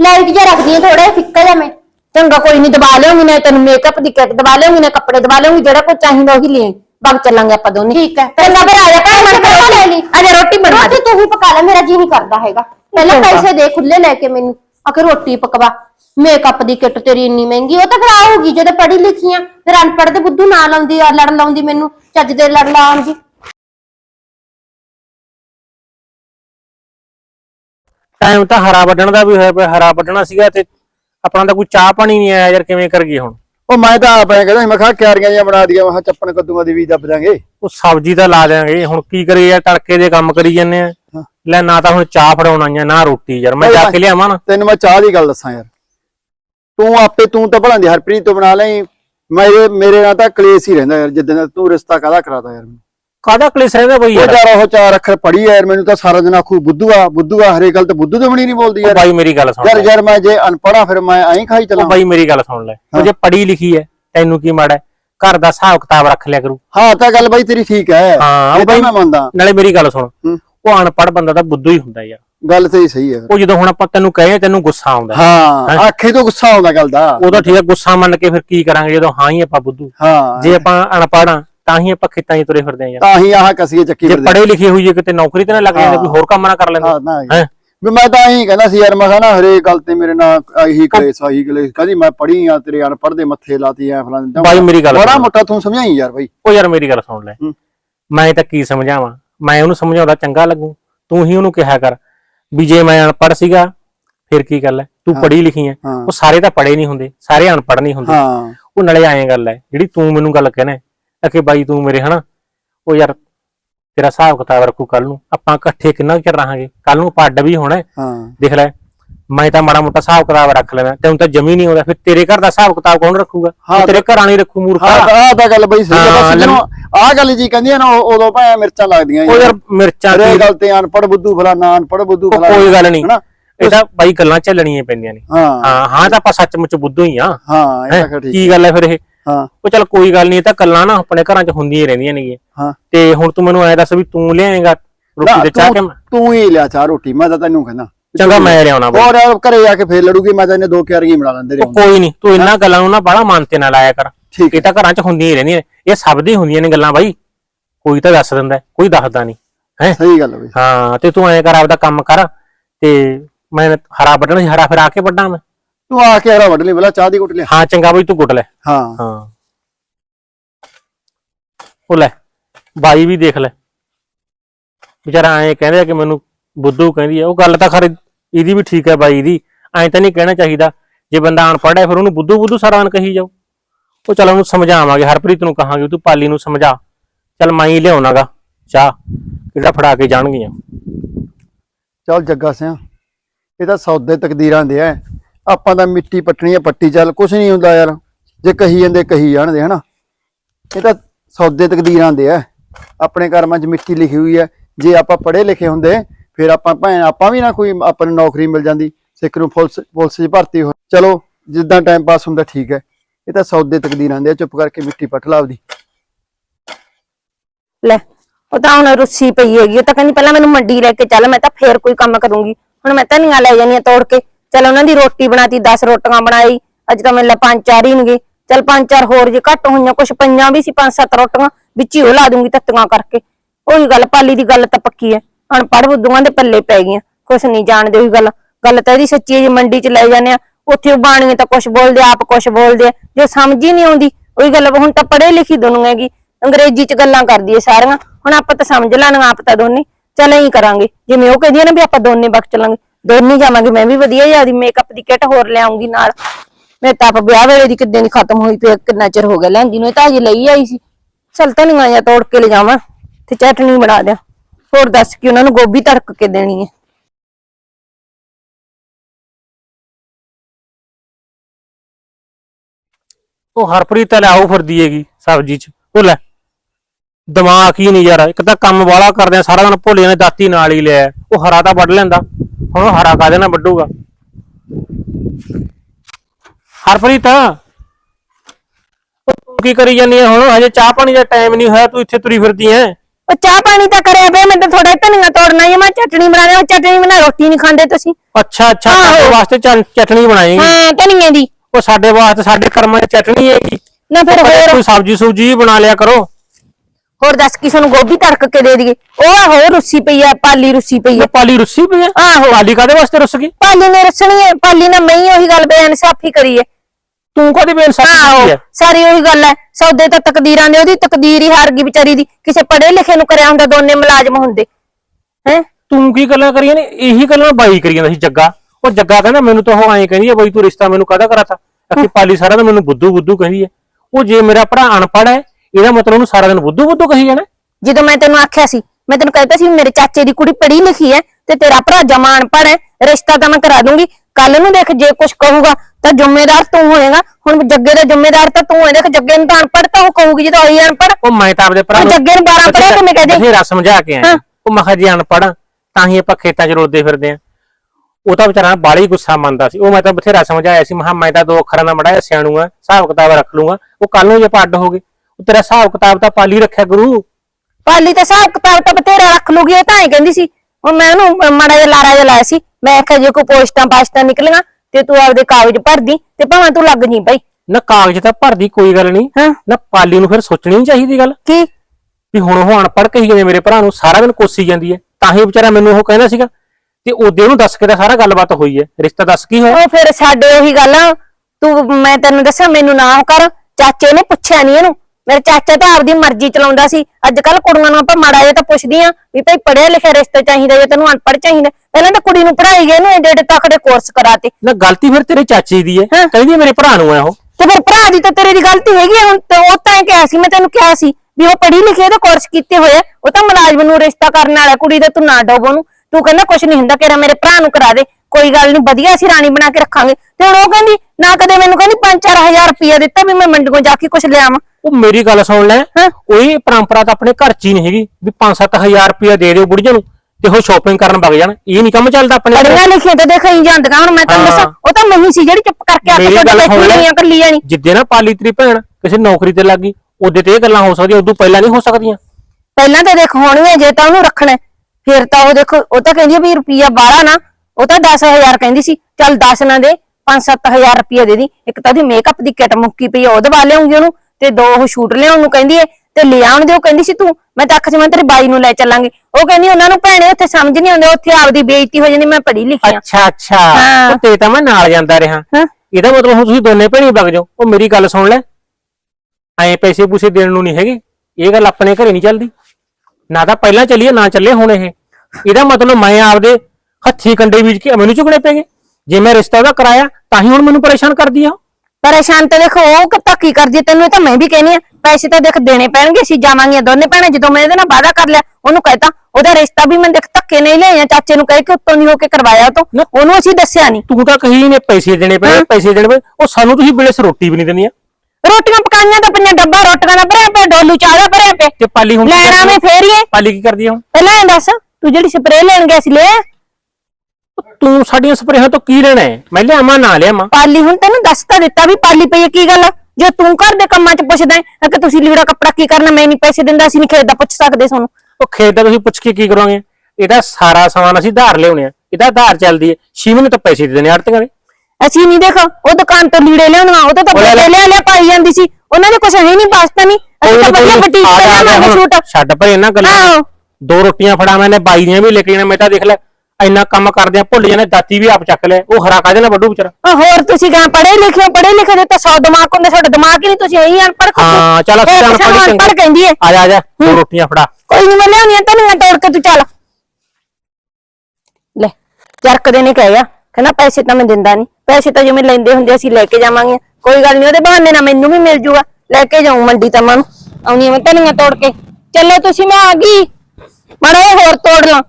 ਲਾਈਟ ਜਿਹਾ ਰੱਖਦੀ ਹੈ ਥੋੜਾ ਫਿੱਕਾ ਜਿਹਾ ਮੈਂ। ਚੰਗਾ ਕੋਈ ਨਹੀਂ ਦਬਾ ਲਿਆਉਂਗੀ ਨਾ ਤੈਨੂੰ ਮੇਕਅਪ ਦੀ ਕਿੱਟ ਦਬਾ ਲਿਆਉਂਗੀ ਨਾ ਕੱਪੜੇ ਦਬਾ ਲਿਆਉਂਗੀ ਜਿਹੜਾ ਕੋਈ ਚਾਹੀਦਾ ਉਹੀ ਲੈ ਵਗ ਚੱਲਾਂਗੇ ਆਪਾਂ ਦੋਨੇ। ਠੀਕ ਹੈ। ਚੰਗਾ ਫਿਰ ਆ ਜਾ ਭੈਣ ਮਨ ਪੈਸੇ ਲੈ ਲਈ? ਅਜੇ ਰੋਟੀ ਬਣਾ ਦੇ ਤੂੰ ਹੀ ਪਕਾ ਲੈ ਮੇਰਾ ਜੀ ਨਹੀਂ ਕਰਦਾ ਹੈਗਾ। ਪਹਿਲਾਂ। ਪੈਸੇ ਦੇ ਖੁੱਲੇ ਲੈ ਕੇ ਮੈਨੂੰ। ਆਖੇ ਰੋਟੀ ਪਕਵਾ। ਮੇਕਅਪ ਦੀ ਕਿੱਟ ਤੇਰੀ ਇੰਨੀ ਮਹਿੰਗੀ ਉਹ ਤਾਂ ਫਿਰ ਆਊਗੀ ਜਦੋਂ ਪੜ੍ਹੀ ਲਿਖੀ ਆ। ਫਿਰ ਅਨਪੜ੍ਹ ਦੇ ਬੁੱਧੂ ਨਾ ਲਾਉਂਦੀ ਆ ਲੜ ਲਾਉਂਦੀ ਮੈਨੂੰ ਚੱਜ ਦੇ ਲੜ ਲਾਉਂਦੀ ਟਾਈਮ ਤਾਂ ਹਰਾ ਵੱਢਣ ਦਾ ਵੀ ਹੋਇਆ ਪਿਆ ਹਰਾ ਵੱਢਣਾ ਸੀਗਾ ਤੇ ਆਪਣਾ ਤਾਂ ਕੋਈ ਚਾਹ ਪਾਣੀ ਨਹੀਂ ਆਇਆ ਯਾਰ ਕਿਵੇਂ ਕਰ ਗਏ ਹੁਣ? ਉਹ ਮੈਂ ਤਾਂ ਆਪ ਐ ਕਹਿੰਦਾ ਸੀ, ਮੈਂ ਕਿਹਾ ਕਿਆਰੀਆਂ ਜਿਹੀਆਂ ਬਣਾ ਦਈਆਂ ਮੈਂ ਕਿਹਾ ਚੱਪਣ ਕੱਦੂਆਂ ਦੀ ਵੀ ਦੱਬ ਦਾਂਗੇ ਉਹ ਸਬਜ਼ੀ ਤਾਂ ਲਾ ਦਿਆਂਗੇ ਹੁਣ ਕੀ ਕਰੀਏ ਯਾਰ ਤੜਕੇ ਦੇ ਕੰਮ ਕਰੀ ਜੰਨੇ ਆ। ਹਾਂ। ਲੈ ਨਾ ਤਾਂ ਹੁਣ ਚਾਹ ਫੜਾਉਣ ਆਈਆਂ ਨਾ ਰੋਟੀ ਯਾਰ ਮੈਂ ਜਾ ਕੇ ਲਿਆਵਾਂ ਨਾ। ਤੈਨੂੰ ਮੈਂ ਚਾਹ ਦੀ ਗੱਲ ਦੱਸਾਂ ਯਾਰ। ਤੂੰ ਆਪੇ ਤੂੰ ਤਾਂ ਭਲਾਂ ਦੀ ਹਰਪ੍ਰੀਤ ਤੋਂ ਬਣਾ ਲਈ। ਮੇਰੇ ਮੇਰੇ ਨਾਲ ਤਾਂ ਕਲੇਸ਼ ਹੀ ਰਹਿੰਦਾ ਯਾਰ ਜਿੱਦਾਂ ਤੂੰ ਰਿਸ਼ਤਾ ਕਾਹਦਾ ਕਰਾਤਾ ਯਾਰ ਕਾਹਦਾ ਕਲੇਸ਼ ਰਹਿੰਦਾ ਬਈ ਉਹ ਯਾਰ ਯਾਰ ਉਹ ਚਾਰ ਅੱਖਰ ਪੜੀ ਯਾਰ ਮੈਨੂੰ ਤਾਂ ਸਾਰਾ ਦਿਨ ਆਖੂ ਬੁੱਧੂਆ ਬੁੱਧੂਆ ਹਰੇ ਗੱਲ ਤੇ ਬੁੱਧੂ ਤੇ ਬਣੀ ਨਹੀਂ ਬੋਲਦੀ ਉਹ ਯਾਰ। ਬਾਈ ਮੇਰੀ ਗੱਲ ਸੁਣ ਯਾਰ ਲੈ। ਯਾਰ ਮੈਂ ਜੇ ਅਨਪੜਾ ਫਿਰ ਮੈਂ ਐਂ ਖਾਈ ਉਹ ਚੱਲਾਂ। ਬਾਈ ਮੇਰੀ ਗੱਲ ਸੁਣ ਲੈ। ਉਹ ਜੇ ਪੜ੍ਹੀ ਲਿਖੀ ਐ ਤੈਨੂੰ ਕੀ ਮਾੜਾ ਹੈ? ਘਰ ਦਾ ਹਿਸਾਬ ਕਿਤਾਬ ਰੱਖ ਲਿਆ ਕਰੂ। ਹਾਂ ਤਾਂ ਗੱਲ ਬਾਈ ਤੇਰੀ ਠੀਕ ਹੈ ਹਾਂ, ਉਹ ਇਹ ਤਾਂ ਬਾਈ- ਮੈਂ ਮੰਨਦਾ। ਨਾਲੇ ਮੇਰੀ ਗੱਲ ਸੁਣ। ਹੂੰ। ਉਹ ਅਨਪੜ੍ਹ ਬੰਦਾ ਤਾਂ ਬੁੱਧੂ ਹੀ ਹੁੰਦਾ ਯਾਰ। ਗੱਲ ਸਹੀ ਸਹੀ ਹੈ ਉਹ ਜਦੋਂ ਹੁਣ ਆਪਾਂ ਤੈਨੂੰ ਕਹੇ ਤੈਨੂੰ ਗੁੱਸਾ ਆਉਂਦਾ। ਹਾਂ ਆਖੇ ਤੋਂ ਗੁੱਸਾ ਆਉਂਦਾ ਗੱਲ ਦਾ। ਉਹਦਾ ਠੀਕ ਹੈ ਗੁੱਸਾ ਮੰਨ ਕੇ ਫਿਰ ਕੀ ਕਰਾਂਗੇ ਜਦੋਂ ਹਾਂ ਹੀ ਆਪਾਂ ਬੁੱਧੂ? ਹਾਂ। ਜੇ ਆਪਾਂ ਅਨਪੜ੍ਹਾਂ ਤਾਂ ਹੀ ਆਪਾਂ ਖੇਤਾਂ 'ਚ ਤੁਰੇ ਫਿਰਦੇ ਆ ਤਾਂ ਹੀ ਆਹ ਕਸੀਏ ਚੱਕੀ ਜੇ ਫਿਰਦੇ ਪੜ੍ਹੇ ਲਿਖੇ ਹੋਈਏ ਕਿਤੇ ਨੌਕਰੀ ਤੇ ਨਾ ਲੱਗ ਜਾਂਦੇ ਕੋਈ ਹੋਰ ਕੰਮ ਨਾ ਕਰ ਲੈਂਦੇ। ਹੈਂ? ਵੀ ਮੈਂ ਤਾਂ ਇਹੀ ਕਹਿੰਦਾ ਸੀ ਯਾਰ ਮੈਂ ਕਿਹਾ ਨਾ ਹਰੇਕ ਗੱਲ ਤੇ ਮੇਰੇ ਨਾਲ ਆਹੀ ਕਲੇਸ਼ ਆਹੀ ਕਲੇਸ਼। ਕਦੀ ਮੈਂ ਪੜ੍ਹੀ ਆ ਤੇਰੇ ਅਨਪੜ੍ਹ ਦੇ ਮੱਥੇ ਲਾਤੀ ਐ ਫਲਾਂ ਬਾਈ ਮੇਰੀ ਗੱਲ ਬੜਾ। ਮੋਟਾ ਤੂੰ ਸਮਝਾਈ ਯਾਰ ਬਾਈ। ਉਹ ਯਾਰ ਮੇਰੀ ਗੱਲ ਸੁਣ ਲੈ। ਮੈਂ ਤਾਂ ਕੀ ਸਮਝਾਵਾਂ? ਮੈਂ ਉਹਨੂੰ ਸਮਝਾਉਂਦਾ ਚੰਗਾ ਲੱਗੂ। ਤੂੰ ਹੀ ਉਹਨੂੰ ਕਿਹਾ ਕਰ। ਵੀ ਜੇ ਮੈਂ ਅਨਪੜ੍ਹ ਸੀਗਾ ਫਿਰ ਕੀ ਗੱਲ ਹੈ? ਤੂੰ ਪੜ੍ਹੀ ਲਿਖੀ ਹੈ। ਹਾਂ। ਉਹ ਸਾਰੇ ਤਾਂ ਪੜ੍ਹੇ ਨਹੀਂ ਹੁੰਦੇ ਸਾਰੇ ਅਨਪੜ੍ਹ ਨਹੀਂ ਹੁੰਦੇ। ਹਾਂ। ਉਹ ਨਾਲੇ ਐਂ ਗੱਲ ਹੈ ਜਿਹੜੀ ਤੂੰ ਮੈਨੂੰ ਗੱਲ ਕਹਿਣਾ ਕਿ ਬਾਈ ਤੂੰ ਮੇਰੇ ਹਨਾ? ਉਹ ਯਾਰ ਤੇਰਾ ਹਿਸਾਬ ਕਿਤਾਬ ਰੱਖੂ ਕੱਲ ਨੂੰ। ਆਪਾਂ ਇਕੱਠੇ ਕਿੰਨਾ ਕੁ ਚਿਰ ਰਹਾਂਗੇ? ਕੱਲ ਨੂੰ ਪੱਡ ਵੀ ਹੋਣਾ ਹੈ। ਹਾਂ। ਦੇਖ ਲੈ ਮੈਂ ਤਾਂ ਮਾੜਾ ਮੋਟਾ ਹਿਸਾਬ ਕਿਤਾਬ ਰੱਖ ਲੈਣਾ ਤੈਨੂੰ ਤਾਂ ਜਮੀ ਨਹੀਂ ਆਉਂਦਾ। ਫਿਰ ਤੇਰੇ ਘਰ ਦਾ ਹਿਸਾਬ ਕਿਤਾਬ ਕੌਣ ਰੱਖੂਗਾ? ਤੇਰੇ ਘਰਾਂ ਨਹੀਂ ਰੱਖੂ ਮੂਰਖਾ। ਆਹ ਤਾਂ ਗੱਲ ਬਾਈ ਸਹੀ ਹੈ ਹਾਂ, ਆਹ ਗੱਲ ਜੀ ਕਹਿੰਦੀ ਆ ਨਾ ਉਹ- ਉਦੋਂ ਭਾਵੇਂ ਮਿਰਚਾਂ ਲੱਗਦੀਆਂ ਉਹ ਯਾਰ ਮਿਰਚਾਂ ਕੀ ਗੱਲ ਤੇ ਅਨਪੜ੍ਹ ਬੁੱਧੂ ਫਲਾਨਾ ਅਨਪੜ੍ਹ ਬੁੱਧੂ ਉਹ ਫਲਾਨਾ ਕੋਈ ਗੱਲ ਨਹੀਂ। ਹਨਾ? ਇਹ ਤਾਂ ਬਾਈ ਗੱਲਾਂ ਚੱਲਣੀਆਂ ਪੈਂਦੀਆਂ ਨੇ। ਹਾਂ। ਹਾਂ ਹਾਂ ਤਾਂ ਆਪਾਂ ਸੱਚਮੁੱਚ ਬੁੱਧੂ ਹੀ ਆ। ਹਾਂ ਇਹ ਹੈਂ? ਤਾਂ ਠੀਕ ਕੀ ਗੱਲ ਹੈ ਫਿਰ ਇਹ? ਹਾਂ। ਉਹ ਚੱਲ ਕੋਈ ਗੱਲ ਨਹੀਂ ਇਹ ਤਾਂ ਗੱਲਾਂ ਨਾ ਆਪਣੇ ਘਰਾਂ 'ਚ ਹੁੰਦੀਆਂ ਹੀ ਰਹਿੰਦੀਆਂ ਨੇਗੀਆਂ। ਹਾਂ। ਤੇ ਹੁਣ ਤੂੰ ਮੈਨੂੰ ਐਂ ਦੱਸ ਵੀ ਤੂੰ ਲਿਆਏਗਾ ਰੋਟੀ ਨਾ, ਤੇ ਚਾਹ ਕੇ ਤੂੰ ਤੂੰ ਹੀ ਲਿਆ ਚਾਹ ਰੋਟੀ। ਮੈਂ ਤਾਂ ਤੈਨੂੰ ਕਹਿੰਦਾ। ਚੰਗਾ ਮੈਂ ਲਿਆਉਣਾ ਬਾਈ। ਹੋਰ ਯਾਰ ਘਰੇ ਆ ਕੇ ਫੇਰ ਲੜੂਗੀ ਮੈਂ ਤਾਂ ਇਹਨੇ ਦੋ ਕਿਆਰੀਆਂ ਬਣਾ ਲੈਂਦੇ ਉਹ ਰਹੇ ਕੋਈ ਨਹੀਂ ਤੂੰ ਇਹਨਾਂ ਗੱਲਾਂ ਨੂੰ ਨਾ ਬਾਹਲਾ ਮਨ ਤੇ ਨਾ ਲਾਇਆ ਕਰ। ਠੀਕ ਇਹ ਤਾਂ ਘਰਾਂ 'ਚ ਹੁੰਦੀਆਂ ਹੀ ਰਹਿੰਦੀਆਂ ਨੇ। ਇਹ ਸਭ ਦੀ ਹੁੰਦੀਆਂ ਨੇ ਗੱਲਾਂ ਬਾਈ। ਕੋਈ ਤਾਂ ਦੱਸ ਦਿੰਦਾ ਹੈ, ਕੋਈ ਦੱਸਦਾ ਨਹੀਂ। ਹੈ? ਸਹੀ ਗੱਲ ਬਈ। ਹਾਂ ਤੇ ਤੂੰ ਐਂ ਕਰ ਆਪਦਾ ਕੰਮ ਕਰ। ਤੇ ਮੈਂ ਹਰਾ ਵੱਢਣਾ ਸੀ ਹਰਾ ਫਿਰ ਆ ਕੇ ਵੱਢਾਂ ਮੈਂ। ਤੂੰ ਆ ਕੇ ਹਰਾ ਵੱਢ ਲਈ ਬਲਾ ਚਾਹ ਦੀ ਘੁੱਟ ਲਿਆ ਹਾਂ ਚੰਗਾ ਬਈ ਤੂੰ ਗੁੱਟ ਲੈ। ਹਾਂ। ਹਾਂ। ਉਹ ਲੈ ਬਾਈ ਵੀ ਦੇਖ ਲੈ। ਵਿਚਾਰਾ ਐਂ ਕਹਿੰਦੇ ਆ ਕਿ ਮੈਨੂੰ ਬੁੱਧੂ ਕਹਿੰਦੀ ਆ, ਉਹ ਗੱਲ ਤਾਂ ਖਰ ਇਹਦੀ ਵੀ ਠੀਕ ਹੈ ਬਾਈ ਦੀ, ਐਂ ਤਾਂ ਨਹੀਂ ਕਹਿਣਾ ਚਾਹੀਦਾ, ਜੇ ਬੰਦਾ ਅਨਪੜ੍ਹ ਹੈ ਫਿਰ ਉਹਨੂੰ ਬੁੱਧੂ ਬੁੱਧੂ ਸਾਰਾ ਕਹੀ ਜਾਓ। ਉਹ ਚਲ ਉਹਨੂੰ ਸਮਝਾਵਾਂਗੇ, ਹਰਪ੍ਰੀਤ ਨੂੰ ਕਹਾਂਗੇ, ਤੂੰ ਪਾਲੀ ਨੂੰ ਸਮਝਾ। ਚਲ ਮਾਈ ਹੀ ਲਿਆਉਣਾਗਾ ਚਾਹ, ਕਿਹੜਾ ਫੜਾ ਕੇ ਜਾਣਗੀਆਂ। ਚੱਲ ਜੱਗਾ ਸਿਆ, ਇਹ ਤਾਂ ਸੌਦੇ ਤਕਦੀਰਾਂ ਦੇ ਐ। ਆਪਾਂ ਤਾਂ ਮਿੱਟੀ ਪੱਟਣੀ ਐ ਪੱਟੀ ਚੱਲ ਕੁਛ ਨਹੀਂ ਹੁੰਦਾ ਯਾਰ। ਜੇ ਕਹੀ ਜਾਂਦੇ, ਕਹੀ ਜਾਣਦੇ, ਹਨਾ। ਇਹ ਤਾਂ ਸੌਦੇ ਤਕਦੀਰਾਂ ਦੇ ਐ। ਆਪਣੇ ਕਰਮਾਂ 'ਚ ਮਿੱਟੀ ਲਿਖੀ ਹੋਈ ਐ। ਜੇ ਆਪਾਂ ਪੜ੍ਹੇ ਲਿਖੇ ਹੁੰਦੇ ਫਿਰ ਆਪਾਂ ਭੈਣ, ਆਪਾਂ ਵੀ ਨਾ ਕੋਈ ਆਪਾਂ ਨੂੰ ਨੌਕਰੀ ਮਿਲ ਜਾਂਦੀ, ਸਿੱਖ ਨੂੰ ਪੁਲਿਸ ਪੁਲਿਸ 'ਚ ਭਰਤੀ ਹੋ ਚਲੋ, ਜਿੱਦਾਂ ਟਾਈਮ ਪਾਸ ਹੁੰਦਾ ਠੀਕ ਐ ਇਹ ਤਾਂ ਸੌਦੇ ਤਕਦੀਰਾਂ ਦੇ ਚੁੱਪ ਕਰਕੇ ਮਿੱਟੀ ਪੱਟ ਲਾ ਲੈ, ਉਹ ਤਾਂ ਹੁਣ ਰੁੱਸੀ ਪਈ ਹੈਗੀ, ਉਹ ਤਾਂ ਕਹਿੰਦੀ ਪਹਿਲਾਂ ਮੈਨੂੰ ਮੰਡੀ ਲੈ ਕੇ ਚੱਲ, ਮੈਂ ਤਾਂ ਫੇਰ ਕੋਈ ਕੰਮ ਕਰੂੰਗੀ। ਹੁਣ ਮੈਂ ਧਨੀਆ ਲੈ ਜਾਣੀ ਆ ਤੋੜ ਕੇ। ਚੱਲ ਉਹਨਾਂ ਦੀ ਰੋਟੀ ਬਣਾਤੀ 10 ਰੋਟੀਆਂ ਬਣਾਈ, ਅੱਜ ਤਾਂ ਮੈਨੂੰ ਪੰਜ ਚਾਰ ਹੀ ਨੇਗੇ ਚੱਲ ਪੰਜ ਚਾਰ ਹੋਰ ਜੇ ਘੱਟ ਹੋਈਆਂ, ਕੁਛ ਪੰਜਾਂ ਵੀ ਸੀ, ਪੰਜ ਸੱਤ ਰੋਟੀਆਂ, ਵਿੱਚ ਹੀ ਉਹ ਲਾ ਦੂੰਗੀ ਤੱਤੀਆਂ ਕਰਕੇ। ਉਹੀ ਗੱਲ, ਪਾਲੀ ਦੀ ਗੱਲ ਤਾਂ ਪੱਕੀ ਹੈ। ਅਨਪੜ੍ਹ ਬੁੱਧੂਆਂ ਦੇ ਪੱਲੇ ਪੈ ਗਈਆਂ ਕੁਛ ਨਹੀਂ ਜਾਣਦੇ ਉਹੀ ਗੱਲ। ਗੱਲ ਤਾਂ ਇਹਦੀ ਸੱਚੀ ਹੈ ਜੇ ਮੰਡੀ 'ਚ ਲੈ ਜਾਂਦੇ ਆ ਉੱਥੇ ਬਾਣੀਏ ਤਾਂ ਕੁਝ ਬੋਲਦੇ ਆ, ਆਪ ਕੁਝ ਬੋਲਦੇ ਆ ਜੋ ਸਮਝ ਹੀ ਨਹੀਂ ਆਉਂਦੀ। ਉਹੀ ਗੱਲ ਹੁਣ ਤਾਂ ਪੜ੍ਹੇ ਲਿਖੀ ਦੋਨੋਂ ਹੈਗੀ ਅੰਗਰੇਜ਼ੀ 'ਚ ਗੱਲਾਂ ਕਰਦੀ ਹੈ ਸਾਰੀਆਂ ਹੁਣ ਆਪਾਂ ਤਾਂ ਸਮਝ ਲੈਣਾ ਆਪ ਤਾਂ ਦੋਨੇ ਚੱਲ ਹੀ ਕਰਾਂਗੇ। ਜਿਵੇਂ ਉਹ ਕਹਿੰਦੀ ਆ ਨਾ ਵੀ ਆਪਾਂ ਦੋਨੇ ਵਕਤ ਚੱਲਾਂਗੇ ਦੋਨੇ ਜਾਵਾਂਗੇ ਮੈਂ ਵੀ ਵਧੀਆ ਜਿਆਦੀ ਮੇਕਅਪ ਦੀ ਕਿੱਟ ਹੋਰ ਲਿਆਉਂਗੀ ਨਾਲ। ਮੈਂ ਤਾਂ ਆਪ ਵਿਆਹ ਵੇਲੇ ਦੀ ਕਿੱਦਾਂ ਦੀ ਖਤਮ ਹੋਈ ਪਈ ਆ, ਕਿੰਨਾ ਚਿਰ ਹੋ ਗਿਆ ਲੈਂਦੀ ਨੂੰ ਇਹ ਤਾਂ ਅਜੇ ਲਈ ਆਈ ਸੀ। ਚੱਲ ਧਨੀਆ ਜਾਂ ਤੋੜ ਕੇ ਲੈ ਜਾਵਾਂ ਤੇ ਚਟਨੀ ਬਣਾ ਦਿਆਂ। ਹੋਰ ਦੱਸ ਕਿ ਉਹਨਾਂ ਨੂੰ ਗੋਭੀ ਤੜਕ ਕੇ ਦੇਣੀ ਹੈ। ਉਹ ਹਰਪ੍ਰੀਤ ਤਾਂ ਲਾਉ ਫਿਰਦੀ ਹੈਗੀ ਸਬਜ਼ੀ 'ਚ। ਉਹ ਲੈ। ਦਿਮਾਗ ਹੀ ਨਹੀਂ ਯਾਰ, ਇੱਕ ਤਾਂ ਕੰਮ ਵਾਲਾ ਕਰਦੇ ਆ, ਸਾਰਾ ਦਿਨ ਭੁੱਲੇ ਨੇ ਦਾਤੀ ਨਾਲ ਹੀ ਲਿਆ। ਉਹ ਹਰਾ ਤਾਂ ਵੱਢ ਲੈਂਦਾ। ਹੁਣ ਉਹ ਹਰਾ ਕਾਦੇ ਨਾਲ ਵੱਢੂਗਾ? ਹਰਪ੍ਰੀਤ, ਉਹ ਤੂੰ ਕੀ ਕਰੀ ਜਾਨੀ ਹੈ ਹੁਣ? ਹਜੇ ਚਾਹ ਪਾਣੀ ਦਾ ਟਾਈਮ ਨਹੀਂ ਹੋਇਆ, ਤੂੰ ਇੱਥੇ ਤੁਰੀ ਫਿਰਦੀ ਐ ਉਹ ਚਾਹ ਪਾਣੀ ਤਾਂ ਕਰਿਆ ਪਿਆ ਮੈਂ ਤਾਂ ਥੋੜਾ ਧਨੀਆ ਤੋੜਨਾ ਹੀ ਆ, ਮੈਂ ਚਟਣੀ ਬਣਾਣੀ ਉਹ ਚਟਣੀ ਬਣਾ ਰੋਟੀ ਨਹੀਂ ਖਾਂਦੇ ਤੁਸੀਂ। ਅੱਛਾ ਅੱਛਾ। ਸਾਡੇ ਵਾਸਤੇ ਚਟਣੀ ਬਣਾਏਗੀ ਹਾਂ ਧਨੀਏ ਦੀ। ਉਹ ਸਾਡੇ ਵਾਸਤੇ ਸਾਡੇ ਕਰਮਾਂ 'ਚ ਚਟਣੀ ਹੈਗੀ। ਨਾ ਫਿਰ ਹੋਰ ਹੋਰ। ਕੋਈ ਸਬਜ਼ੀ ਸੁਬਜੀ ਹੀ ਬਣਾ ਲਿਆ ਕਰੋ। ਹੋਰ ਦੱਸ ਕਿਸ ਨੂੰ ਗੋਭੀ ਤੜਕ ਕੇ ਦੇ ਦਈਏ। ਉਹ ਹੋਰ ਰੁੱਸੀ ਪਈ ਆ ਪਾਲੀ ਰੁੱਸੀ ਪਈ ਆ। ਇਹ ਪਾਲੀ ਰੁੱਸੀ ਪਈ ਐ ਆਹੋ। ਪਾਲੀ ਕਾਦੇ ਵਾਸਤੇ ਰੁੱਸ ਗਈ? ਪਾਲੀ ਨੇ ਰਸਣੀ ਹੈ ਪਾਲੀ ਨਾਲ ਮੈਂ ਹੀ ਉਹੀ ਗੱਲ ਬਿਆਨ ਸਾਫੀ ਕਰੀ ਹੈ ਤੂੰ ਕਦੇ ਬੇਇਨਸਾਫੀ ਆਹੋ ਕੀਤੀ ਐ ਸਾਰੀ ਉਹੀ ਗੱਲ ਹੈ। ਸੌਦੇ ਤਾਂ ਤਕਦੀਰਾਂ ਦੇ ਉਹਦੀ ਤਕਦੀਰ ਹੀ ਹਾਰ ਗਈ ਵਿਚਾਰੀ ਦੀ। ਕਿਸੇ ਪੜ੍ਹੇ ਲਿਖੇ ਨੂੰ ਕਰਿਆ ਹੁੰਦਾ ਦੋਨੇ ਮੁਲਾਜ਼ਮ ਹੁੰਦੇ। ਹੈ? ਤੂੰ ਕੀ ਗੱਲਾਂ ਕਰੀਆਂ ਨੇ? ਇਹੀ ਗੱਲਾਂ ਬਾਈ ਕਰੀ ਜਾਂਦਾ ਸੀ ਜੱਗਾ। ਉਹ ਜੱਗਾ ਕਹਿੰਦਾ ਮੈਨੂੰ ਤਾਂ ਉਹ ਐਂ ਕਹਿੰਦੀ ਹੈ ਬਈ ਤੂੰ ਰਿਸ਼ਤਾ ਮੈਨੂੰ ਕਾਹਦਾ ਕਰਾਤਾ? ਅਖੀ ਪਾਲੀ ਸਾਰਾ ਦਿਨ ਮੈਨੂੰ ਬੁੱਧੂ ਬੁੱਧੂ ਕਹਿੰਦੀ ਹੈ। ਉਹ ਜੇ ਮੇਰਾ ਭਰਾ ਅਨਪੜ੍ਹ ਹੈ ਇਹਦਾ ਮਤਲਬ ਉਹਨੂੰ ਸਾਰਾ ਦਿਨ ਬੁੱਧੂ ਬੁੱਧੂ ਕਹੀ ਜਾਣਾ। ਜਦੋਂ ਮੈਂ ਤੈਨੂੰ ਆਖਿਆ ਸੀ ਮੈਂ ਤੈਨੂੰ ਕਹਿੰਦਾ ਸੀ ਵੀ ਮੇਰੇ ਚਾਚੇ ਦੀ ਕੁੜੀ ਪੜ੍ਹੀ ਲਿਖੀ ਹੈ ਤੇ ਤੇਰਾ ਭਰਾ ਜਮਾ ਅਨਪੜ੍ਹ ਹੈ ਰਿਸ਼ਤਾ ਤਾਂ ਮੈਂ ਕਰਾ ਦੂੰਗੀ। ਕੱਲ ਨੂੰ ਦੇਖ ਜੇ ਕੁਝ ਕਹੂਗਾ ਤਾਂ ਜ਼ਿੰਮੇਦਾਰ ਤੂੰ ਹੋਏਗਾ। ਹੁਣ ਜੱਗੇ ਦਾ ਜ਼ਿੰਮੇਦਾਰ ਤਾਂ ਤੂੰ ਹੈ। ਦੇਖ ਜੱਗੇ ਨੂੰ ਤਾਂ ਅਨਪੜ੍ਹ ਤਾਂ ਉਹ ਕਹੂਗੀ ਜਦੋਂ ਹੋਈ ਅਨਪੜ੍ਹ। ਉਹ ਮੈਂ ਤਾਂ ਆਪਦੇ ਭਰਾ ਉਹ ਜੱਗੇ ਨੂੰ 12 ਪੜ੍ਹਿਆ ਕਿਵੇਂ ਕਹਦੇ ਬਥੇਰਾ ਸਮਝਾ ਕੇ ਆਇਆ। ਹਾਂ। ਉਹ ਮੈਂ ਕਿਹਾ ਜੇ ਅਨਪੜ੍ਹ ਤਾਂ ਹੀ ਆਪਾਂ ਖੇਤਾਂ 'ਚ ਰੋਲਦੇ ਫਿਰਦੇ ਆ। ਉਹ ਤਾਂ ਵਿਚਾਰਾ ਬਾਲੀ ਗੁੱਸਾ ਮੰਨਦਾ ਸੀ। ਉਹ ਮੈਂ ਤਾਂ ਬਥੇਰਾ ਸਮਝਾਇਆ ਸੀ। ਮੈਂ ਕਿਹਾ ਮੈਂ ਤਾਂ ਦੋ ਅੱਖਰਾਂ ਦਾ ਮੜਾ ਸਿਆਣੂ ਆ ਹਿਸਾਬ ਕਿਤਾਬ ਰੱਖ ਲੂੰਗਾ ਉਹ ਕੱਲ ਨੂੰ ਜੇ ਆਪਾਂ ਅੱਡ ਹੋ ਗਏ। ਉਹ ਤੇਰਾ ਹਿਸਾਬ ਕਿਤਾਬ ਤਾਂ ਪਾਲੀ ਰੱਖਿਆ ਗੁਰੂ। ਪਾਲੀ ਤਾਂ ਹਿਸਾਬ ਕਿਤਾਬ ਤਾਂ ਬਥੇਰਾ ਰੱਖ ਲੂਗੀ ਇਹ ਤਾਂ ਐ ਕਹਿੰਦੀ ਸੀ। ਉਹ ਮੈਂ ਉਹਨੂੰ ਮਾੜਾ ਜਿਹਾ ਲਾਰਾ ਜਿਹਾ ਲਾਇਆ ਸੀ। ਮੈਂ ਆਖਿਆ ਜੇ ਕੋਈ ਪੋਸਟਾਂ ਪਾਸਟਾਂ ਨਿਕਲੀਆਂ ਤੇ ਤੂੰ ਆਪਦੇ ਕਾਗਜ਼ ਭਰਦੀ ਤੇ ਭਾਵੇਂ ਤੂੰ ਲੱਗ ਜੀ ਭਾਈ ਨਾ ਕਾਗਜ਼ ਤਾਂ ਭਰਦੀ ਕੋਈ ਗੱਲ ਨਹੀਂ। ਹਾਂ। ਨਾ ਪਾਲੀ ਨੂੰ ਫਿਰ ਸੋਚਣੀ ਨਹੀਂ ਚਾਹੀਦੀ ਗੱਲ। ਕੀ? ਵੀ ਹੁਣ ਉਹ ਅਨਪੜ੍ਹ ਕਹੀ ਜਾਂਦੇ ਮੇਰੇ ਭਰਾ ਨੂੰ ਸਾਰਾ ਦਿਨ ਕੋਸੀ ਜਾਂਦੀ ਹੈ। ਤਾਂ ਹੀ ਵਿਚਾਰਾ ਮੈਨੂੰ ਉਹ ਕਹਿੰਦਾ ਸੀਗਾ। ਤੇ ਉਹਦੇ ਉਹਨੂੰ ਦੱਸ ਕੇ ਤਾਂ ਸਾਰਾ ਗੱਲਬਾਤ ਹੋਈ ਹੈ। ਰਿਸ਼ਤਾ ਦੱਸ ਕੀ ਹੋਇਆ? ਉਹ ਫਿਰ ਸਾਡੇ ਉਹੀ ਗੱਲ ਆ, ਤੂੰ ਮੈਂ ਤੈਨੂੰ ਦੱਸਾਂ ਮੈਨੂੰ ਨਾ ਉਹ ਕਰ। ਚਾਚੇ ਨੇ ਪੁੱਛਿਆ ਨਹੀਂ ਇਹਨੂੰ। ਮੇਰੇ ਚਾਚਾ ਤਾਂ ਆਪਦੀ ਮਰਜ਼ੀ ਚਲਾਉਂਦਾ ਸੀ। ਅੱਜ ਕੱਲ ਕੁੜੀਆਂ ਨੂੰ ਆਪਾਂ ਮਾੜਾ ਜਿਹਾ ਤਾਂ ਪੁੱਛਦੀਆਂ ਵੀ ਭਾਈ ਪੜ੍ਹਿਆ ਲਿਖਿਆ ਰਿਸ਼ਤਾ ਚਾਹੀਦਾ ਜਾਂ ਤੈਨੂੰ ਅਨਪੜ੍ਹ ਚਾਹੀਦਾ। ਪਹਿਲਾਂ ਤਾਂ ਕੁੜੀ ਨੂੰ ਪੜ੍ਹਾਈ ਗਏ ਨੂੰ ਏਡੇ ਏਡੇ ਤੱਕ ਦੇ ਕੋਰਸ ਕਰਾਤੇ। ਨਾ ਗਲਤੀ ਫਿਰ ਤੇਰੇ ਚਾਚੇ ਦੀ ਹੈ। ਕਹਿੰਦੀ ਮੇਰੇ ਭਰਾ ਨੂੰ ਹੈ ਉਹ। ਤੇ ਫਿਰ ਭਰਾ ਦੀ ਤਾਂ ਤੇਰੇ ਦੀ ਗਲਤੀ ਹੈਗੀ ਆ ਹੁਣ ਤੇ ਉਹ ਤਾਂ ਇਹ ਕਿਹਾ ਸੀ ਮੈਂ ਤੈਨੂੰ ਕਿਹਾ ਸੀ ਵੀ ਉਹ ਪੜ੍ਹੀ ਲਿਖੀ ਉਹਦਾ ਕੋਰਸ ਕੀਤੇ ਹੋਏ ਆ, ਉਹ ਤਾਂ ਮੁਲਾਜ਼ਮ ਨੂੰ ਰਿਸ਼ਤਾ ਕਰਨ ਵਾਲਾ ਕੁੜੀ ਦਾ ਤੂੰ ਨਾ ਡੋਬ ਉਹਨੂੰ। ਤੂੰ ਕਹਿੰਦਾ ਕੁਝ ਨਹੀਂ ਹੁੰਦਾ ਕਿਹੜਾ ਮੇਰੇ ਭਰਾ ਨੂੰ ਕਰਾ ਦੇ। ਕੋਈ ਗੱਲ ਨਹੀਂ ਵਧੀਆ ਅਸੀਂ ਰਾਣੀ ਬਣਾ ਕੇ ਰੱਖਾਂਗੇ। ਤੇ ਹੁਣ ਉਹ ਕਹਿੰਦੀ ਨਾ ਕਦੇ ਮੈਨੂੰ ਕਹਿੰਦੀ 5-4000 ਰੁਪਇਆ ਦਿੱਤਾ ਵੀ ਮੈਂ ਮੰਡੀੋਂ ਜਾ ਕੇ ਕੁਝ ਲਿਆਵਾਂ। ਉਹ ਮੇਰੀ ਗੱਲ ਸੁਣ ਲੈ ਹਾਂ। ਕੋਈ ਪਰੰਪਰਾ ਤਾਂ ਆਪਣੇ ਘਰ 'ਚ ਹੀ ਨਹੀਂ ਹੈਗੀ ਵੀ 5-7000 ਰੁਪਇਆ ਦੇ ਦਿਓ ਬੁੜੀਆਂ ਨੂੰ ਤੇ ਉਹ ਸ਼ਾਪਿੰਗ ਕਰਨ ਵਗ ਜਾਣ। ਇਹ ਨਹੀਂ ਕੰਮ ਚੱਲਦਾ ਆਪਣੇ ਘਰੇ। ਪੜੀਆਂ ਲਿਖੀਆਂ ਤੇ ਦੇਖ ਹੀ ਜਾਂਦੀਆਂ ਹੁਣ ਮੈਂ ਤੈਨੂੰ ਹਾਂ। ਦੱਸਾਂ ਉਹ ਤਾਂ ਨਹੀਂ ਸੀ ਜਿਹੜੀ ਚੁੱਪ ਕਰਕੇ ਆ ਕੇ ਮੇਰੀ ਗੱਲ ਸੁਣ ਬੈਠੀ ਲੈ ਕੱਲੀ ਜਾਣੀ ਜਿੱਦੇ ਨਾ ਪਾਲੀ ਤੇਰੀ ਭੈਣ ਕਿਸੇ ਨੌਕਰੀ ਤੇ ਲੱਗੀ ਉਹਦੇ ਤੇ ਇਹ ਗੱਲਾਂ ਹੋ ਸਕਦੀਆਂ ਉਦੋਂ ਪਹਿਲਾਂ ਨਹੀਂ ਹੋ ਸਕਦੀਆਂ। ਪਹਿਲਾਂ ਤਾਂ ਦੇਖ ਹੋਣੀਆਂ ਜੇ ਤਾਂ ਉਹਨੂੰ ਰੱਖਣਾ ਹੈ, ਫਿਰ ਤਾਂ ਉਹ ਦੇਖੋ ਉਹ ਤਾਂ ਕਹਿੰਦੀ ਵੀ ਰੁਪਈਆ ਬਾਹਲਾ ਨਾ ਉਹ ਤਾਂ 10000 ਕਹਿੰਦੀ ਸੀ ਚੱਲ 10 ਨਾ ਦੇ 5-7000 ਰੁਪਈਆ ਦੇ ਦੀ। ਇੱਕ ਤਾਂ ਉਹਦੀ ਮੇਕਅਪ ਦੀ ਕਿਟ ਮੁੱਕੀ ਪਈ ਆ, ਉਹ ਦਵਾ ਲਿਆਉਂਗੀ ਉਹਨੂੰ ਤੇ ਦੋ ਉਹ ਸ਼ੂਟ ਲਿਆਉਣ ਨੂੰ ਕਹਿੰਦੀ ਏ ਤੇ ਲੈ ਆਉਣ ਦੇ ਉਹ ਕਹਿੰਦੀ ਸੀ ਤੂੰ ਮੈਂ ਤਾਂ ਸੀ ਮੈਂ ਤੇਰੀ ਬਾਈ ਨੂੰ ਲੈ ਚੱਲਾਂਗੇ। ਉਹ ਕਹਿੰਦੀ ਉਹਨਾਂ ਨੂੰ ਭੈਣੇ ਉੱਥੇ ਸਮਝ ਨਹੀਂ ਆਉਂਦੇ ਉੱਥੇ ਆਪਦੀ ਬੇਇੱਜ਼ਤੀ ਹੋ ਜਾਂਦੀ ਮੈਂ ਪੜ੍ਹੀ ਲਿਖੀ ਆ। ਅੱਛਾ ਅੱਛਾ। ਹਾਂ। ਤੇ ਤਾਂ ਮੈਂ ਨਾਲ ਜਾਂਦਾ ਰਿਹਾ। ਹਾਂ। ਇਹਦਾ ਮਤਲਬ ਹੁਣ ਤੁਸੀਂ ਦੋਨੇ ਭੈਣੀ ਵਗ ਜਾਓ। ਉਹ ਮੇਰੀ ਗੱਲ ਸੁਣ ਲੈ। ਐਂ ਪੈਸੇ ਪੂਸੇ ਦੇਣ ਨੂੰ ਨਹੀਂ ਹੈਗੇ। ਇਹ ਗੱਲ ਆਪਣੇ ਘਰੇ ਨਹੀਂ ਚੱਲਦੀ। ਨਾ ਤਾਂ ਪਹਿਲਾਂ ਚੱਲੀਏ ਨਾ ਚੱਲੇ ਹੁਣ ਇਹ। ਇਹਦਾ ਮਤਲਬ ਮੈਂ ਆਪਦੇ ਹੱਥੀ ਕੰਡੇ ਬੀਜ ਕੇ ਮੈਨੂੰ ਚੁਗਣੇ ਪੈਗੇ ਜੇ ਮੈਂ ਰਿਸ਼ਤਾ ਉਹਦਾ ਕਰਾਇਆ ਤਾਂ ਹੀ ਹੁਣ ਮੈਨੂੰ ਪਰੇਸ਼ਾਨ ਕਰਦੀ ਆ ਪਰੇਸ਼ਾਨ ਤਾਂ ਦੇਖੋ ਉਹ ਕੀ ਕਰਦੀ ਹੈ, ਤੈਨੂੰ ਇਹ ਤਾਂ ਮੈਂ ਵੀ ਕਹਿੰਦੀ ਆ ਪੈਸੇ ਤਾਂ ਦੇਖ ਦੇਣੇ ਪੈਣਗੇ ਅਸੀਂ ਜਾਵਾਂਗੀਆਂ ਦੋਨੇ ਭੈਣਾਂ ਜਦੋਂ ਮੈਂ ਇਹਦੇ ਨਾਲ ਵਾਅਦਾ ਕਰ ਲਿਆ ਉਹਨੂੰ ਕਹਿਤਾ ਉਹਦਾ ਰਿਸ਼ਤਾ ਵੀ ਮੈਂ ਦੇਖ ਧੱਕੇ ਨਹੀਂ ਲਿਆਇਆ ਚਾਚੇ ਨੂੰ ਕਹਿ ਕੇ ਉੱਤੋਂ ਨਹੀਂ ਹੋ ਕੇ ਕਰਵਾਇਆ ਉਹ ਤੋਂ ਨਾ। ਉਹਨੂੰ ਅਸੀਂ ਦੱਸਿਆ ਨਹੀਂ ਤੂੰ ਤਾਂ ਕਹੀ ਨੇ ਪੈਸੇ ਦੇਣੇ ਹਾਂ। ਪੈਸੇ ਦੇਣੇ ਪਏ ਉਹ ਸਾਨੂੰ ਤੁਸੀਂ ਵੇਲੇ ਸ ਰੋਟੀ ਵੀ ਨਹੀਂ ਦਿੰਦੀਆਂ ਰੋਟੀਆਂ ਪਕਾਈਆਂ ਤਾਂ ਪਈਆਂ ਡੱਬਾ ਰੋਟੀਆਂ ਦਾ ਭਰਿਆ ਪਿਆ ਡੋਲੂ ਚਾਹ ਦਾ ਭਰਿਆ ਪਿਆ ਤੇ ਪਾਲੀ ਹੁਣ ਕੀ ਲੈਣਾ ਕਰਦੀ ਮੈਂ ਆ? ਫੇਰੀਏ ਪਾਲੀ ਕੀ ਕਰਦੀ ਆ ਹੁਣ ਪਹਿਲਾਂ ਇਹ ਦੱਸ ਤੂੰ ਜਿਹੜੀ ਸਪਰੇਅ ਲੈਣ ਗਿਆ ਸੀ ਲੈ ਆਇਆ? ਤੂੰ ਸਾਡੀਆਂ ਸਪਰੇਹਾਂ ਤੋਂ ਕੀ ਲੈਣਾ ਹੈ? ਮੈਂ ਲਿਆਵਾਂ ਨਾ ਲਿਆਵਾਂ। ਪਾਲੀ ਹੁਣ ਤੈਨੂੰ ਦੱਸ ਤਾਂ ਦਿੱਤਾ ਵੀ ਪਾਲੀ ਪਈ ਹੈ, ਕੀ ਗੱਲ? ਜੇ ਤੂੰ ਘਰ ਦੇ ਕੰਮਾਂ 'ਚ ਪੁੱਛਦਾ ਹੈ ਕਿ ਤੁਸੀਂ ਲੀੜਾ ਕੱਪੜਾ ਕੀ ਕਰਨਾ? ਮੈਂ ਨਹੀਂ ਪੈਸੇ ਦਿੰਦਾ ਅਸੀਂ ਨਹੀਂ ਖੇਤ ਦਾ ਪੁੱਛ ਸਕਦੇ ਤੁਹਾਨੂੰ ਉਹ ਖੇਤ ਦਾ ਤੁਸੀਂ ਪੁੱਛ ਕੇ ਕੀ ਕਰੋਗੇ? ਇਹਦਾ ਸਾਰਾ ਸਮਾਨ ਅਸੀਂ ਧਾਰ ਲਿਆਉਣੇ ਆ। ਇਹਦਾ ਧਾਰ ਚੱਲਦੀ ਹੈ। ਛੇ ਮਹੀਨੇ ਤਾਂ ਪੈਸੇ ਦੇ ਦੇਣੇ ਆੜਤੀਆਂ ਦੇ। ਅਸੀਂ ਨਹੀਂ ਦੇਖ ਉਹ ਦੁਕਾਨ ਤੋਂ ਲੀੜੇ ਲਿਆਉਣਾ ਉਹ ਤਾਂ। ਬੜੇ ਲਿਆ ਲਿਆ ਪਾਈ ਜਾਂਦੀ ਸੀ। ਉਹਨਾਂ ਦੇ ਕੁਛ ਹੈ ਨਹੀਂ ਵਾਸਤਾ ਨਹੀਂ। ਅਸੀਂ ਤਾਂ ਵਧੀਆ ਬੁਟੀਕ ਤੇ ਲਿਆਵਾਂਗੇ ਛੱਡ ਪਰ ਇਹਨਾਂ ਗੱਲਾਂ। ਨੂੰ। ਦੋ ਰੋਟੀਆਂ ਫੜਾ ਮੈਨੇ ਬਾਈ ਦੀਆਂ ਵੀ ਲੈ ਕੇ ਜਾਣਾ ਮੈਂ ਤਾਂ ਦੇਖ ਲੈ। ਇੰਨਾ ਕੰਮ ਕਰਦੇ ਆ ਭੁੱਲ ਜਾਂਦੇ ਦਾਤੀ ਵੀ ਆਪ ਚੱਕ ਲੈ ਉਹ ਹਰਾ ਕਾਹਦੇ ਨਾਲ ਵੱਡੂ ਵਿਚਾਰਾ? ਆ ਹੋਰ ਤੁਸੀਂ ਕਹਾਂ ਪੜ੍ਹੇ ਲਿਖੇ ਹੋ ਪੜ੍ਹੇ ਲਿਖੇ ਦੇ ਤਾਂ 100 ਦਿਮਾਗ ਹੁੰਦੇ ਤੁਹਾਡਾ ਦਿਮਾਗ ਹੀ ਨਹੀਂ ਤੁਸੀਂ ਇਹੀ ਅਨਪੜ੍ਹ ਕੁੱਤੇ। ਹਾਂ ਚੱਲ ਅਸੀਂ ਹੋਰ ਤਾਂ ਅਨਪੜ੍ਹ ਹੀ ਅਨਪੜ੍ਹ ਕਹਿੰਦੀ ਏ। ਆ ਜਾ ਆ ਜਾ ਦੋ ਰੋਟੀਆਂ ਫੜਾ। ਕੋਈ ਨਹੀਂ ਮੈਂ ਲਿਆਉਣੀ ਆ ਤੈਨੂੰ ਤੋੜ ਕੇ ਤੂੰ ਚੱਲ। ਲੈ ਚਰਕਦੇ ਨੇ ਕਹਿਆ ਕਹਿੰਦਾ ਪੈਸੇ ਤਾਂ ਮੈਂ ਦਿੰਦਾ ਨਹੀਂ ਪੈਸੇ ਤਾਂ ਜਿਵੇਂ ਲੈਂਦੇ ਹੁੰਦੇ ਅਸੀਂ ਲੈ ਕੇ ਜਾਵਾਂਗੇ। ਕੋਈ ਗੱਲ ਨਹੀਂ ਉਹਦੇ ਬਹਾਨੇ ਨਾਲ ਮੈਨੂੰ ਵੀ ਮਿਲ ਜੂਗਾ ਲੈ ਕੇ ਜਾਉਂ ਮੰਡੀ ਤਾਂ ਮੈਂ ਆਉਣੀ ਮੈਂ ਤੈਨੂੰ ਤੋੜ ਕੇ। ਚੱਲੋ ਤੁਸੀਂ ਮੈਂ ਆ ਗਈ। ਮੜਾ ਹੋਰ ਤੋੜ ਲਾਂ।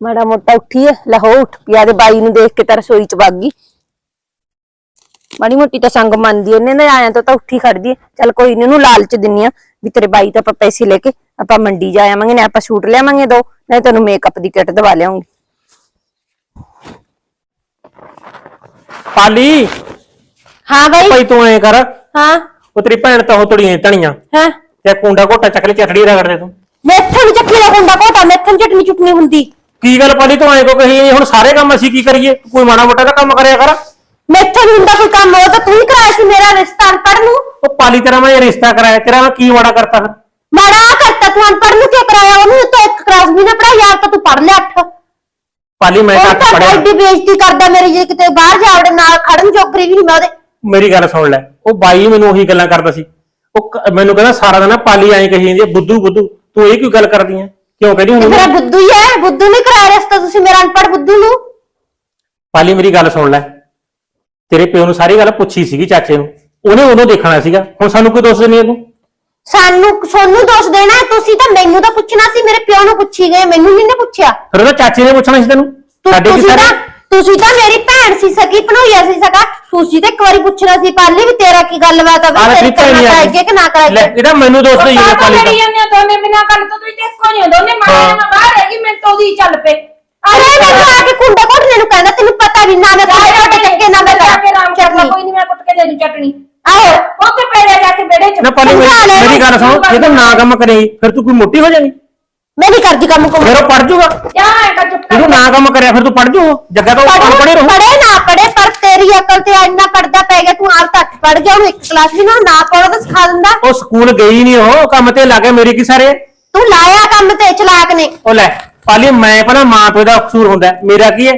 ਮਾੜਾ ਮੋਟਾ ਉੱਠੀ ਹੈ ਲਹੋ ਉੱਠ ਪਿਆ ਦੇ ਬਾਈ ਨੂੰ ਦੇਖ ਕੇ ਤਾਂ ਰਸੋਈ ਚ ਵਗ ਗਈ। ਮਾੜੀ ਮੋਟੀ ਤਾਂ ਸੰਗ ਮੰਨਦੀ ਐ ਇਹਨੇ ਨਾ ਆਇਆ ਤਾਂ ਤਾਂ ਉੱਠੀ ਖੜਦੀ ਐ ਚੱਲ ਕੋਈ ਨੀ ਉਹਨੂੰ ਲਾਲਚ ਦਿੰਨੀ ਆ ਵੀ ਤੇਰੇ ਬਾਈ ਤੋਂ ਆਪਾਂ ਪੈਸੇ ਲੈ ਕੇ ਆਪਾਂ ਮੰਡੀ ਜਾ ਆਵਾਂਗੇ ਨਾ ਆਪਾਂ ਸੂਟ ਲਿਆਵਾਂਗੇ ਦੋ ਨਾ ਤੈਨੂੰ ਮੇਕਅਪ ਦੀ ਕਿੱਟ ਦਵਾ ਲਿਆਉਂਗੀ। ਪਾਲੀ ਹਾਂ ਬਾਈ। ਭਾਈ ਤੂੰ ਐ ਕਰ ਹਾਂ। ਉਹ ਤੇਰੀ ਭੈਣ ਤਾਂ ਉਹ ਤੜੀਆਂ ਧਣੀਆਂ। ਹਾਂ। ਤੇ ਕੁੰਡਾ ਘੋਟਾ ਚੱਕ ਲੈ ਚਟੜੀ ਰਗੜ ਦੇ ਤੂੰ। ਮੈਥੋਂ ਨੀ ਚੱਕੀ ਦਾ ਹੁੰਦਾ ਕੋਟਾ ਮੈਥੋਂ ਨੀ ਚਟਨੀ ਚੁਟਨੀ ਹੁੰਦੀ। ਕੀ ਗੱਲ ਪਾਲੀ ਤੂੰ ਐ ਕੋ ਕਹੀ ਹੁਣ ਸਾਰੇ ਕੰਮ ਅਸੀਂ ਕੀ ਕਰੀਏ? ਕੋਈ ਮਾੜਾ ਮੋਟਾ ਤਾਂ ਕੰਮ ਕਰਿਆ ਕਰ। ਮੈਥੋਂ ਨੀ ਹੁੰਦਾ ਕੋਈ ਕੰਮ ਉਹ ਤਾਂ ਤੂੰ ਹੀ ਕਰਾਇਆ ਸੀ ਮੇਰਾ ਰਿਸ਼ਤਾ ਅਨਪੜ੍ਹ ਨੂੰ। ਉਹ ਪਾਲੀ ਤੇਰਾ ਮੈਂ ਇਹ ਰਿਸ਼ਤਾ ਕਰਾਇਆ ਤੇਰਾ ਮੈਂ ਕੀ ਮਾੜਾ ਕਰਤਾ ਫਿਰ? ਮਾੜਾ ਕਰਤਾ ਤੂੰ ਅਨਪੜ੍ਹ ਨੂੰ ਕਿਉਂ ਕਰਾਇਆ? ਉਹਨੂੰ ਤਾਂ ਇੱਕ ਕਲਾਸ ਵੀ ਨਾ ਯਾਰ ਤਾਂ ਤੂੰ ਪੜ੍ਹ ਲਿਆ ਅੱਠ। ਪਾਲੀ ਮੈਂ ਉਹ ਤਾਂ ਤਾਂ ਪੜਿਆ ਐਡੀ ਬੇਇੱਜ਼ਤੀ ਕਰਦਾ ਮੇਰੀ ਜੇ ਕਿਤੇ ਬਾਹਰ ਜਾਵੜੇ ਨਾਲ ਖੜਨ ਜੋਗਰੀ ਵੀ ਨਹੀਂ ਮੈਂ ਉਹਦੇ। ਮੇਰੀ ਗੱਲ ਸੁਣ ਲੈ ਉਹ ਬਾਈ ਮੈਨੂੰ ਉਹੀ ਗੱਲਾਂ ਕਰਦਾ ਸੀ। ਉਹ ਕ- ਮੈਨੂੰ ਕਹਿੰਦਾ ਸਾਰਾ ਦਿਨ ਨਾ ਪਾਲੀ ਐਂ ਕਹੀ ਜਾਂਦੀ ਹੈ ਬੁੱਧੂ ਬੁੱਧੂ ਤੂੰ ਇਹ ਕਿਉਂ ਗੱਲ ਕਰਦੀ ਐ? ਕਿਉਂ ਕਹਿੰਦੀ ਹੁਣ ਮੇਰਾ ਬੁੱਧੂ ਹੀ ਹੈ ਬੁੱਧੂ ਨੇ ਕਰਾਇਆ ਰਿਸ਼ਤਾ ਤੁਸੀਂ ਮੇਰਾ ਅਨਪੜ੍ਹ ਬੁੱਧੂ ਨੂੰ। ਪਾਲੀ ਮੇਰੀ ਗੱਲ ਸੁਣ ਲੈ। ਤੇਰੇ ਪਿਓ ਨੂੰ ਸਾਰੀ ਗੱਲ ਪੁੱਛੀ ਸੀਗੀ ਚਾਚੇ ਨੂੰ। ਉਹਨੇ ਉਦੋਂ ਦੇਖਣਾ ਸੀਗਾ। ਹੁਣ ਸਾਨੂੰ ਕੋਈ ਦੋਸ਼ ਨਹੀਂ ਤੂੰ? ਸਾਨੂੰ ਸੋਨੂੰ ਦੋਸ਼ ਦੇਣਾ ਹੈ, ਤੁਸੀਂ ਤਾਂ ਮੈਨੂੰ ਤਾਂ ਪੁੱਛਣਾ ਸੀ ਮੇਰੇ ਪਿਓ ਨੂੰ ਪੁੱਛੀ ਗਏ ਮੈਨੂੰ ਨਹੀਂ ਨੇ ਪੁੱਛਿਆ। ਫਿਰ ਉਹਦਾ ਚਾਚੇ ਨੇ ਪੁੱਛਣਾ ਸੀ ਤੈਨੂੰ? ਤੁ- ਸਾਡੇ ਕੀ ਤੁਸੀਂ ਤਾਂ ਤੁਸੀਂ ਤਾਂ ਮੇਰੀ ਭੈਣ ਸੀ ਸਕੀ ਭਣੋਈਆ ਸੀ ਸਕਾ ਤੁਸੀਂ ਤਾਂ ਇੱਕ ਵਾਰੀ ਪੁੱਛਣਾ ਸੀ ਪਾਲੀ ਵੀ ਤੇਰਾ ਕੀ ਗੱਲਬਾਤ ਆ ਵੀ ਤੇਰੀ ਹੈ ਕਰਨਾ ਕਰਾਈਏ ਕਿ ਨਾ ਲੈ ਕਰਾਈਏ ਇਹਦਾ ਮੈਨੂੰ ਦੋਸ਼ ਨਹੀਂ ਪਾਪਾ ਪਾਲੀ ਲੜੀ ਦਾ ਜਾਂਦੇ ਆ ਦੋਨੇ ਬਿਨਾਂ ਗੱਲ ਤੋਂ ਤੁਸੀਂ ਦੇਖੋ ਨਹੀਂ ਦੋਨੇ ਮਾਰੇ ਹਾਂ। ਨਾ ਬਾਹਰ ਹੈਗੀ ਮੈਂ ਤੋਂ ਦੀ ਚੱਲ ਪਏ। ਅਰੇ ਮੈਨੂੰ ਆ ਕੇ ਕੁੰਡਾ ਘੋਟਨੇ ਨੂੰ ਕਹਿੰਦਾ ਤੈਨੂੰ ਪਤਾ ਵੀ ਨਾ ਮੈਂ ਕੋਈ ਘੋਟੇ ਚੱਕੇ ਨਾ ਮੈਂ ਜਾ ਕੇ ਰਾਮ ਚਟਨੀ ਕੋਈ ਨਹੀਂ ਮੈਂ ਕੁੱਟ ਕੇ ਦੇ ਦੂੰ ਚਟਣੀ। ਆਹੋ। ਉੱਥੇ ਪੈਰੇ ਜਾ ਕੇ ਬੇੜੇ ਚ। ਨਾ ਪਾਲੀ ਮੇਰੀ ਮੇਰੀ ਗੱਲ ਸੁਣ ਜੇ ਤੂੰ ਨਾ ਕੰਮ ਕਰੇਗੀ ਫਿਰ ਤੂੰ ਕੋਈ ਮੋਟੀ ਹੋ ਜਾਏਗੀ? ਮੈਂ ਨਹੀਂ ਕਰਦੀ ਕੰਮ ਕੰਮ। ਫਿਰ ਉਹ ਪੜ ਜਾਊਗਾ ਜਾ ਐਂ ਚੁੱਪ ਜੇ ਕਰ। ਤੂੰ ਨਾ ਕੰਮ ਕਰਿਆ ਫਿਰ ਤੂੰ ਪੜ ਜਾਊ ਜੱਗਾ ਤਾਂ ਉਹ ਪੜੇ ਰਹੂ। ਪੜੇ ਨਾ ਪੜੇ ਪਰ ਤੇਰੀ ਅਕਲ ਤੇ ਇੰਨਾ ਪੜਦਾ ਪੈ ਗਿਆ ਤੂੰ ਆਪ ਤੱਕ ਪੜ ਗਿਆ ਉਹਨੂੰ ਇੱਕ ਕਲਾਸ ਵੀ ਨਾ ਨਾ ਪੜੋ ਤਾਂ ਸਿਖਾ ਦਿੰਦਾ। ਉਹ ਸਕੂਲ ਗਈ ਨਹੀਂ ਉਹ ਕੰਮ ਤੇ ਲੱਗੇ ਮੇਰੀ ਕੀ ਸਾਰੇ? ਤੂੰ ਲਾਇਆ ਕੰਮ ਤੇ ਚਲਾਕ ਨੇ। ਉਹ ਲੈ ਪਾਲੀ ਮੈਂ ਪਹਿਲਾਂ ਮਾਂ ਪਿਓ ਦਾ ਕਸੂਰ ਹੁੰਦਾ। ਮੇਰਾ ਕੀ ਹੈ?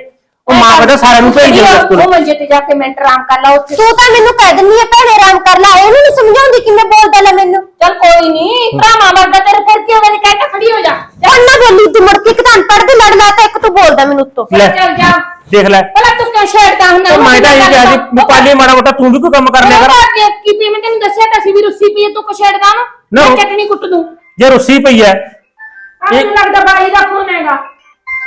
ਉਹ ਮਾਂ ਪਿਓ ਦਾ ਸਾਰਿਆਂ ਨੂੰ ਭੇਜ ਦਿੰਦਾ ਸਕੂਲ ਉਹ ਮੰਜੇ ਤੇ ਜਾ ਕੇ ਮਿੰਟ ਆਰਾਮ ਕਰ ਲਾ ਉੱਥੇ ਤੂੰ ਤਾਂ ਮੈਨੂੰ ਕਹਿ ਦਿੰਦੀ ਹੈ ਭੈਣੇ ਆਰਾਮ ਕਰ ਲੈ ਇਹਨੂੰ ਨਹੀਂ ਸਮਝਾਉਂਦੀ ਕਿਵੇਂ ਬੋਲਦਾ ਲੈ ਮੈਨੂੰ। ਚੱਲ ਕੋਈ ਨਹੀਂ ਭਰਾਵਾਂ ਵਰਗਾ ਤੇਰੇ ਫਿਰ ਕੀ ਹੋਵੇ ਕਹਿ ਕੇ ਖੜੀ ਹੋ ਜਾ। ਹੁਣ ਨਾ ਬੋਲੀ ਤੂੰ ਮੁੜ ਕੇ ਇੱਕ ਤਾਂ ਅਨਪੜ੍ਹ ਦੇ ਲੜ ਲਾ ਤਾਂ ਇੱਕ ਤੂੰ ਬੋਲਦਾ ਮੈਨੂੰ ਉੱਤੋਂ। ਲੈ ਚੱਲ ਜਾ। ਦੇਖ ਲੈ। ਭਲਾ ਤੂੰ ਕਿਉਂ ਛੇੜਦਾ ਹੁੰਦਾ? ਉਹ ਮੈਂ ਤਾਂ ਇਹ ਕਿਹਾ ਸੀ ਵੀ ਪਾਲੀ ਮਾੜਾ ਮੋਟਾ ਤੂੰ ਵੀ ਕੋਈ ਕੰਮ ਕਰ ਲਿਆ ਕਰ। ਕੀ ਪੀ ਮੈਂ ਤੈਨੂੰ ਦੱਸਿਆ ਤਾਂ ਸੀ ਵੀ ਰੁੱਸੀ ਪਈ ਹੈ, ਤੂੰ ਕੁਛ ਛੇੜਦਾ ਨਾ ਨਾ। ਮੈਂ ਚਟਣੀ ਕੁੱਟ ਦੂੰ। ਜੇ ਰੁੱਸੀ ਪਈ ਹੈ ਆਹ ਮੈਨੂੰ ਲੱਗਦਾ ਬਾਈ ਦਾ ਫੋਨ ਹੈਗਾ।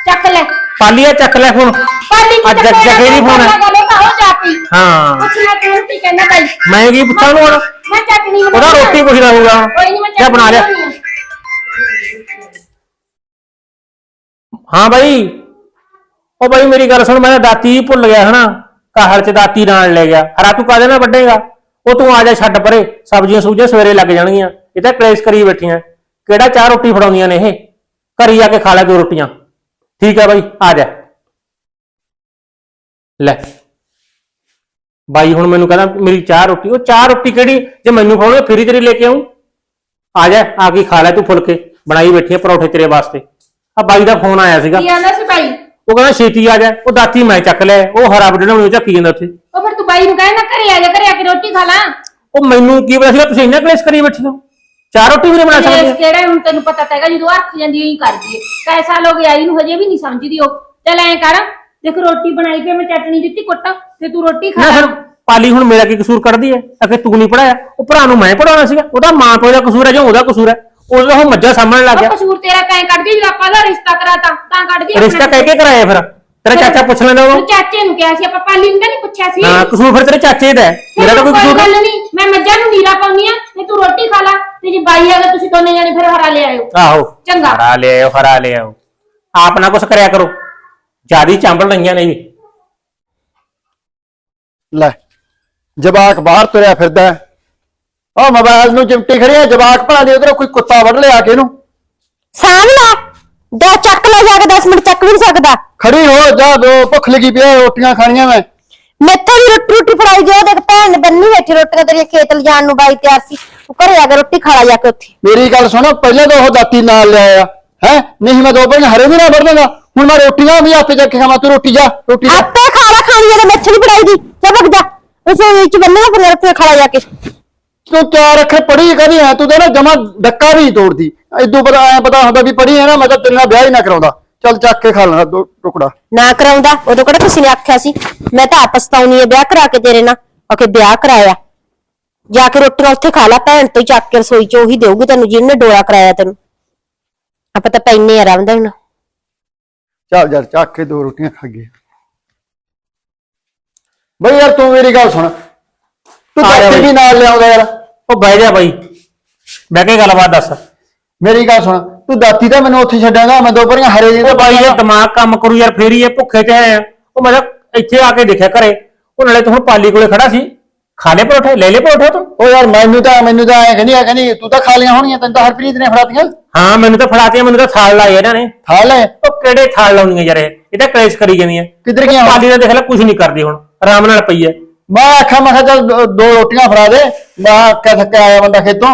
ਚੱਕ ਲੈ। ਪਾਲੀ ਆ ਚੱਕ ਲੈ ਫੋਨ ਪਾਲੀ ਅੱਜ ਕੀ ਜੱਗੇ ਦੀ ਫੋਨ ਹੈ ਗੱਲ ਤਾਂ ਹੋ ਜਾਪੀ ਹਾਂ ਕੁਛ ਨਾ ਤੂੰ ਕੀ ਕਹਿੰਦਾ ਬਾਈ ਮੈਂ ਕੀ ਪੁੱਛਾਂ ਨੂੰ ਹੁਣ ਮੈਂ ਚਟਣੀ ਉਹਦਾ ਬਣਾਉਣੀ ਆ। ਰੋਟੀ ਪੁੱਛਦਾ ਹੋਊਗਾ ਕੋਈ ਨਹੀਂ ਮੈਂ ਜਾਂ ਬਣਾ ਲਿਆ ਬਣਾਉਣੀ ਆ। ਹਾਂ ਬਾਈ ਉਹ ਬਾਈ ਮੇਰੀ ਗੱਲ ਸੁਣ ਮੈਂ ਤਾਂ ਦਾਤੀ ਹੀ ਭੁੱਲ ਗਿਆ ਹਨਾ ਕਾਹਲ ਚ ਦਾਤੀ ਨਾਲ ਲੈ ਗਿਆ ਹਰਾ ਤੂੰ ਕਾਹਦੇ ਨਾਲ ਵੱਡੇਗਾ ਉਹ ਤੂੰ ਆ ਜਾ ਛੱਡ ਪਰੇ ਸਬਜ਼ੀਆਂ ਸੂਜੀਆਂ ਸਵੇਰੇ ਲੱਗ ਜਾਣਗੀਆਂ ਇਹ ਤਾਂ ਕਲੇਸ਼ ਕਰੀ ਬੈਠੀਆਂ ਕਿਹੜਾ ਚਾਰ ਰੋਟੀ ਫੜਾਉਂਦੀਆਂ ਨੇ ਇਹ ਘਰੀ ਆ ਕੇ ਖਾ ਲੈ ਦੋ ਰੋਟੀਆਂ ਠੀਕ ਹੈ ਬਾਈ ਆ ਜਾ ਲੈ। ਬਾਈ ਹੁਣ ਮੈਨੂੰ ਕਹਿੰਦਾ ਮੇਰੀ ਚਾਹ ਰੋਟੀ ਉਹ ਚਾਹ ਰੋਟੀ ਕਿਹੜੀ? ਜੇ ਮੈਨੂੰ ਖਾਣੇ ਫਿਰ ਹੀ ਤੇਰੀ ਲੈ ਕੇ ਆਉਂ ਆ ਜਾ ਆ ਕੇ ਖਾ ਲੈ ਤੂੰ ਫੁਲਕੇ। ਬਣਾਈ ਬੈਠੀ ਆ ਪਰੌਠੇ ਤੇਰੇ ਵਾਸਤੇ। ਆ ਬਾਈ ਦਾ ਫੋਨ ਆਇਆ ਸੀਗਾ। ਕੀ ਆਂਦਾ ਸੀ ਬਾਈ? ਉਹ ਕਹਿੰਦਾ ਛੇਤੀ ਆ ਜਾ ਉਹ ਦਾਤੀ ਮੈਂ ਚੱਕ ਲੈ ਉਹ ਹਰਾ ਬੜਣਾ ਨੂੰ ਚੱਕੀ ਜਾਂਦਾ ਉੱਥੇ। ਉਹ ਫਿਰ ਤੂੰ ਬਾਈ ਨੂੰ ਕਹੇ ਨਾ ਘਰੇ ਆ ਜਾ ਘਰੇ ਆ ਕੇ ਰੋਟੀ ਖਾ ਲਾ। ਉਹ ਮੈਨੂੰ ਕੀ ਪਤਾ ਸੀਗਾ ਤੁਸੀਂ ਇੰਨਾ ਕਲੇਸ਼ ਕਰੀ ਬੈਠੇ ਹੋ? ਚਾਰ ਰੋਟੀ ਵੀ ਨਹੀਂ ਬਣਾ ਸਕਦੇ। ਕਿਹੜਾ ਹੁਣ ਤੈਨੂੰ ਪਤਾ ਤਾਂ ਹੈਗਾ ਜਦੋਂ ਅੱਖ ਜਾਂਦੀ ਉਹੀ ਕਰਦੀ ਹੋ। ਗਏ ਆਈ ਨੂੰ ਹਜੇ ਵੀ ਨਹੀਂ ਸਮਝਦੀ ਉਹ। ਚੱਲ ਐਂ ਕਰ ਦੇਖ ਰੋਟੀ ਬਣਾਈ ਪਈ ਮੈਂ ਚਟਣੀ ਦਿੱਤੀ ਕੁੱਟ ਤੇ ਤੂੰ ਰੋਟੀ ਖਾ ਨਾ ਫਿਰ ਪਾਲੀ ਹੁਣ ਮੇਰਾ ਕੀ ਕਸੂਰ ਕੱਢਦੀ ਹੈ ਅਕੇ ਤੂੰ ਨਹੀਂ ਪੜਾਇਆ ਉਹ ਭਰਾ ਨੂੰ ਮੈਂ ਪੜਾਉਣਾ ਸੀਗਾ ਉਹਦਾ ਮਾਂ ਪਿਓ ਦਾ ਕਸੂਰ ਹੈ ਜਾਂ ਉਹਦਾ ਕਸੂਰ ਹੈ ਉਹਦਾ ਉਹ ਮੱਝਾਂ ਸਾਹਮਣੇ ਲੱਗ ਉਹ ਗਿਆ ਕਸੂਰ ਤੇਰਾ ਕੈਂ ਕੱਢਦੀ ਜਦੋਂ ਆਪਾਂ ਦਾ ਰਿਸ਼ਤਾ ਕਰਾਤਾ ਤਾਂ ਕੱਢਦੀ ਆਪਣਾ ਰਿਸ਼ਤਾ ਕਹਿ ਕੇ ਕਰਾਇਆ ਫਿਰ? ਤੇਰਾ ਚਾਚਾ ਪੁੱਛ ਲੈਂਦਾ ਤੂੰ ਉਹਨੂੰ ਚਾਚੇ ਨੂੰ ਕਿਹਾ ਸੀ ਆਪਾਂ ਪਾਲੀ ਨੂੰ ਤਾਂ ਨਹੀਂ ਪੁੱਛਿਆ ਸੀ। ਹਾਂ ਕਸੂਰ ਫਿਰ ਤੇਰੇ ਚਾਚੇ ਦਾ। ਮੇਰਾ ਤਾਂ ਕੋਈ ਕਸੂਰ ਨਹੀਂ। ਮੈਂ ਮੱਝਾਂ ਨੂੰ ਨੀਰਾ ਪਾਉਣੀ ਆ ਤੇ ਤੂੰ ਰੋਟੀ ਖਾ ਲਾ ਤੇ ਜੇ ਬਾਈ ਆ ਗਿਆ ਤੁਸੀਂ ਦੋਨੇ ਜਾਣੇ ਫਿਰ ਹਰਾ ਲੈ ਆਇਓ। ਆਹੋ। ਚੰਗਾ। ਹਰਾ ਲੈ ਆਓ ਹਰਾ ਲੈ ਆਓ ਆਪ ਨਾ ਕੁਛ ਕਰਿਆ ਕਰੋ। ਜਿਆਦੀ ਚਾਂਬਲ ਲਈਆਂ ਨੇ ਵੀ ਲੈ ਜਵਾਕ ਬਾਹਰ ਤੁਰਿਆ ਫਿਰਦਾ ਆ ਮੋਬਾਈਲ ਨੂੰ ਚਿਮਟੀ ਖੜੀ ਜਵਾਕ ਭਲਾ ਦੇ ਉਧਰ ਕੋਈ ਕੁੱਤਾ ਵੱਢ ਲਿਆ ਕੇ ਇਹਨੂੰ। ਸਾਂਭ ਲੈ। ਜਾ ਚੱਕ ਲੈ ਜਾ ਕੇ 10 ਮਿੰਟ ਚੱਕ ਵੀ ਨਹੀਂ ਸਕਦਾ। ਖੜੀ ਹੋ ਜਾ ਦੋ ਭੁੱਖ ਲੱਗੀ ਪਈ ਆ, ਰੋਟੀਆਂ ਖਾਣੀਆਂ ਮੈਂ। ਮੈਥੇ ਵੀ ਰੋਟੀ ਰੋਟੀ ਫੜਾਈ ਜੋ ਦੇਖ ਭੈਣ ਨੇ ਬੰਨੀ ਬੈਠੀ ਰੋਟੀਆਂ ਤੇਰੀਆਂ ਖੇਤ ਲਿਜਾਣ ਨੂੰ ਬਾਈ ਤਿਆਰ ਸੀ। ਤੂੰ ਘਰੇ ਆ ਕੇ ਰੋਟੀ ਖਾ ਲਾ ਜਾ ਕੇ ਉੱਥੇ। ਮੇਰੀ ਗੱਲ ਸੁਣ ਪਹਿਲਾਂ ਤਾਂ ਉਹ ਦਾਤੀ ਨਾਲ ਲਿਆਇਆ। ਹੈ? ਨਹੀਂ ਮੈਂ ਦੋ ਭੈਣ ਹਰੇ ਵੀ ਨਾ ਵੜ ਦਾਂਗਾ ਹੁਣ ਮੈਂ ਰੋਟੀਆਂ ਵੀ ਆਪੇ ਜਾ ਕੇ ਖਾਵਾਂ ਤੂੰ ਰੋਟੀ ਜਾ ਰੋਟੀ ਜਾ ਆਪੇ ਖਾ ਲਾ ਖਾਣੀ ਜਦੋਂ ਮੈਥੇ ਨਹੀਂ ਫੜਾਈ ਦੀ। ਜਾ ਭਗ ਜਾ। ਉਸੇ ਵਿੱਚ ਬੰਨਣਾ ਫਿਰ ਰੋਟੀ ਖਾ ਲਾ ਜਾ ਕੇ। ਤੂੰ ਚਾਰ ਅੱਖਰ ਪੜ੍ਹੀ ਕਦੀ ਐ ਤੂੰ ਤਾਂ ਨਾ ਜਮਾ ਡੱਕਾ ਵੀ ਤੋੜਦੀ। ਇਦੋਂ ਪਤਾ ਐ ਪਤਾ ਹੁੰਦਾ ਵੀ ਪੜ੍ਹੀ ਐ ਨਾ ਮੈਂ ਤਾਂ ਤੇਰੇ ਨਾਲ ਵਿਆਹ ਹੀ ਨਾ ਕਰਾਉਂਦਾ। ਚੱਲ ਚੱਕ ਕੇ ਖਾ ਲੈਣਾ ਦੋ ਟੁਕੜਾ। ਨਾ ਕਰਾਉਂਦਾ ਉਦੋਂ ਕਿਹੜਾ ਕਿਸੇ ਨੇ ਆਖਿਆ ਸੀ? ਮੈਂ ਤਾਂ ਆਪਸ ਤਾਉਣੀ ਹੈ ਵਿਆਹ ਕਰਾ ਕੇ ਤੇਰੇ ਨਾਲ ਓਕੇ ਵਿਆਹ ਕਰਾਇਆ। ਜਾ ਕੇ ਰੋਟੀਆਂ ਉੱਥੇ ਖਾ ਲਾ ਭੈਣ ਤੋਂ ਹੀ ਚੱਕ ਕੇ ਰਸੋਈ ਚ ਉਹੀ ਦੇਊਗੀ ਤੈਨੂੰ ਜਿਹਨੇ ਡੋਲਾ ਕਰਾਇਆ ਤੈਨੂੰ। ਆਪਾਂ ਤਾਂ ਪੈਨੇ ਆ ਰਵੰਦਾ ਹੁਣ। ਚੱਲ ਯਾਰ ਚੱਕ ਕੇ ਦੋ ਰੋਟੀਆਂ ਖਾ ਗਏ। ਬਈ ਯਾਰ ਤੂੰ ਮੇਰੀ ਗੱਲ ਸੁਣ। ਤੂੰ ਆ ਜਾ ਦਾਤੀ ਬਈ। ਵੀ ਨਾਲ ਲਿਆਉਂਦਾ ਯਾਰ। ਉਹ ਬਹਿ ਜਾ ਬਾਈ। ਬਹਿ ਕੇ ਗੱਲਬਾਤ ਦੱਸ। ਮੇਰੀ ਗੱਲ ਸੁਣ। ਤੂੰ ਦਾਤੀ ਤਾਂ ਮੈਨੂੰ ਉੱਥੇ ਛੱਡਾਂਗਾ। ਮੈਂ ਦੋ ਭਰੀਆਂ ਹਰੇ ਜੀ ਉਹ ਬਾਈ ਇਹ ਦਿਮਾਗ ਕੰਮ ਕਰੂ ਯਾਰ। ਫੇਰ ਹੀ ਇਹ ਭੁੱਖੇ ਤੇ ਆਏ ਆ ਉਹ ਮੈਂ ਤਾਂ ਇੱਥੇ ਆ ਕੇ ਦੇਖਿਆ ਘਰੇ। ਉਹ ਨਾਲੇ ਤੂੰ ਹੁਣ ਪਾਲੀ ਕੋਲੇ ਖੜਾ ਸੀ। ਖਾ ਲੈ ਪਰੋਠੇ ਲੈ ਲੈ ਪਰੋਠੇ ਤੂੰ ਉਹ ਯਾਰ ਮੈਨੂੰ ਤਾਂ ਮੈਨੂੰ ਤਾਂ ਐ ਕਹਿੰਦੀ ਆ ਕਹਿੰਦੀ ਤੂੰ ਤਾਂ ਖਾ ਲਿਆ ਹੋਣੀਆਂ ਤੈਨੂੰ ਤਾਂ ਹਰਪ੍ਰੀਤ ਨੇ ਫੜਾਤੀਆਂ। ਹਾਂ ਮੈਨੂੰ ਤਾਂ ਫੜਾਤੀਆਂ ਮੈਨੂੰ ਤਾਂ ਥਾਲ ਲਾਏ ਇਹਨਾਂ ਨੇ। ਖਾ ਲੈ ਉਹ ਕਿਹੜੇ ਥਾਲ ਲਾਉਣੀਆਂ ਯਾਰ ਇਹ? ਇਹ ਤਾਂ ਕਲੇਸ਼ ਕਰੀ ਜਾਂਦੀਆਂ ਕਿੱਧਰ ਹੁਣ? ਪਾਲੀ ਦਾ ਦੇਖ ਲੈ ਕੁਝ ਨਹੀਂ ਕਰਦੀ ਹੁਣ। ਆਰਾਮ ਨਾਲ ਪਈ ਐ ਮੈਂ ਆਖਾਂ ਮੈਂ ਕਿਹਾ ਚੱਲ ਦੋ- ਦੋ ਰੋਟੀਆਂ ਫੜਾ ਦੇ। ਮੈਂ ਆਖਿਆ ਥੱਕਿਆ ਆਇਆ ਬੰਦਾ ਖੇਤੋਂ।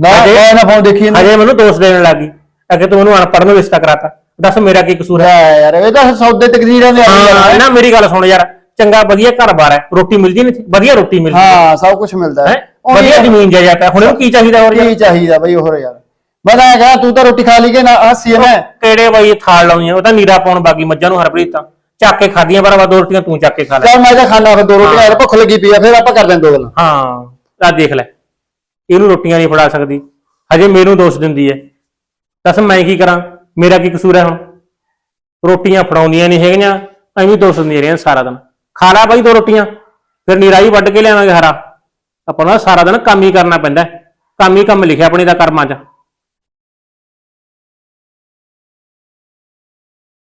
ਨਾ ਅਜੇ- ਮੈਂ ਨਾ ਫੋਨ ਦੇਖੀ ਇਹਨੂੰ। ਹਜੇ ਮੈਨੂੰ ਦੋਸਤ ਦੇਣ ਲੱਗੀ ਅੱਗੇ ਤੂੰ ਮੈਨੂੰ ਅਨਪੜ੍ਹ ਨੂੰ ਰਿਸ਼ਤਾ ਕਰਾਤਾ। ਦੱਸ ਮੇਰਾ ਕੀ ਕਸੂਰ ਹੈ? ਯਾਰ ਇਹ ਤਾਂ ਸੌਦੇ ਤਕਦੀਰਾਂ ਦੇ ਆ। ਹਾਂ ਨਾ ਮੇਰੀ ਗੱਲ ਸੁਣ ਯਾਰ। ਚੰਗਾ ਵਧੀਆ ਘਰ-ਬਾਰ ਹੈ। ਰੋਟੀ ਮਿਲਦੀ ਨਹੀਂ ਵਧੀਆ ਰੋਟੀ ਮਿਲਦੀ ਹੈ। ਹਾਂ ਸਭ ਕੁਝ ਮਿਲਦਾ ਹੈਂ? ਉਹ ਵਧੀਆ ਯਾਰ, ਜ਼ਮੀਨ ਜਾਇਦਾਦ ਹੈ। ਹੁਣ ਇਹਨੂੰ ਕੀ ਚਾਹੀਦਾ ਹੋਰ ਯਾਰ? ਕੀ ਚਾਹੀਦਾ ਬਈ ਹੋਰ ਯਾਰ? ਮੈਂ ਤਾਂ ਕਹਾਂ ਤੂੰ ਤਾਂ ਰੋਟੀ ਖਾ ਲਈ ਕਿ ਨਾ? ਹਾਸੀ ਮੈਂ ਕਿਹੜੇ ਬਾਈ ਇਹ ਥਾਲ ਲਾਉਣੀਆਂ ਉਹ ਤਾਂ ਨੀਰਾ ਪਾਉਣ ਬਾਗੀ ਮੱਝਾਂ ਨੂੰ ਹਰਪ੍ਰੀਤ ਤਾਂ। ਚੱਕ ਕੇ ਖਾਦੀਆਂ ਬਰਾਬਰ ਦੋ ਰੋਟੀਆਂ ਤੂੰ ਚੱਕ ਕੇ ਖਾ ਲੈ। ਚੱਲ ਮੈਂ ਤਾਂ ਖਾਣਾ ਫਿਰ ਦੋ ਰੋਟੀਆਂ ਯਾਰ ਭੁੱਖ ਲੱਗੀ ਪਈ ਆ ਫਿਰ ਆਪਾਂ ਕਰ ਲੈਂਦੇ ਦੋ ਗੱਲਾਂ ਹਾਂ ਆ ਦੇਖ ਲੈ। ਇਹਨੂੰ ਰੋਟੀਆਂ ਨਹੀਂ ਫੜਾ ਸਕਦੀ। ਹਜੇ ਮੈਨੂੰ ਦੋਸ਼ ਦਿੰਦੀ ਹੈ। ਦੱਸ ਮੈਂ ਕੀ ਕਰਾਂ? ਮੇਰਾ ਕੀ ਕਸੂਰ ਹੈ ਹੁਣ? ਰੋਟੀਆਂ ਫੜਾਉਂਦੀਆਂ ਨਹੀਂ ਹੈਗੀਆਂ। ਐਵੇਂ ਦੋਸ਼ ਦਿੰਦੀਆਂ ਰਹੀਆਂ ਸਾਰਾ ਦਿਨ। ਖਾ ਲੈ ਬਾਈ ਦੋ ਰੋਟੀਆਂ, ਫਿਰ ਨੀਰਾ ਵੱਢ ਕੇ ਲਿਆਵਾਂਗੇ ਹਰਾ ਆਪਾਂ ਨੂੰ ਨਾ ਸਾਰਾ ਦਿਨ ਕੰਮ ਹੀ ਕਰਨਾ ਪੈਂਦਾ ਹੈ। ਕੰਮ ਹੀ ਕੰਮ ਲਿਖਿਆ ਆਪਣੇ ਦਾ ਕਰਮਾਂ 'ਚ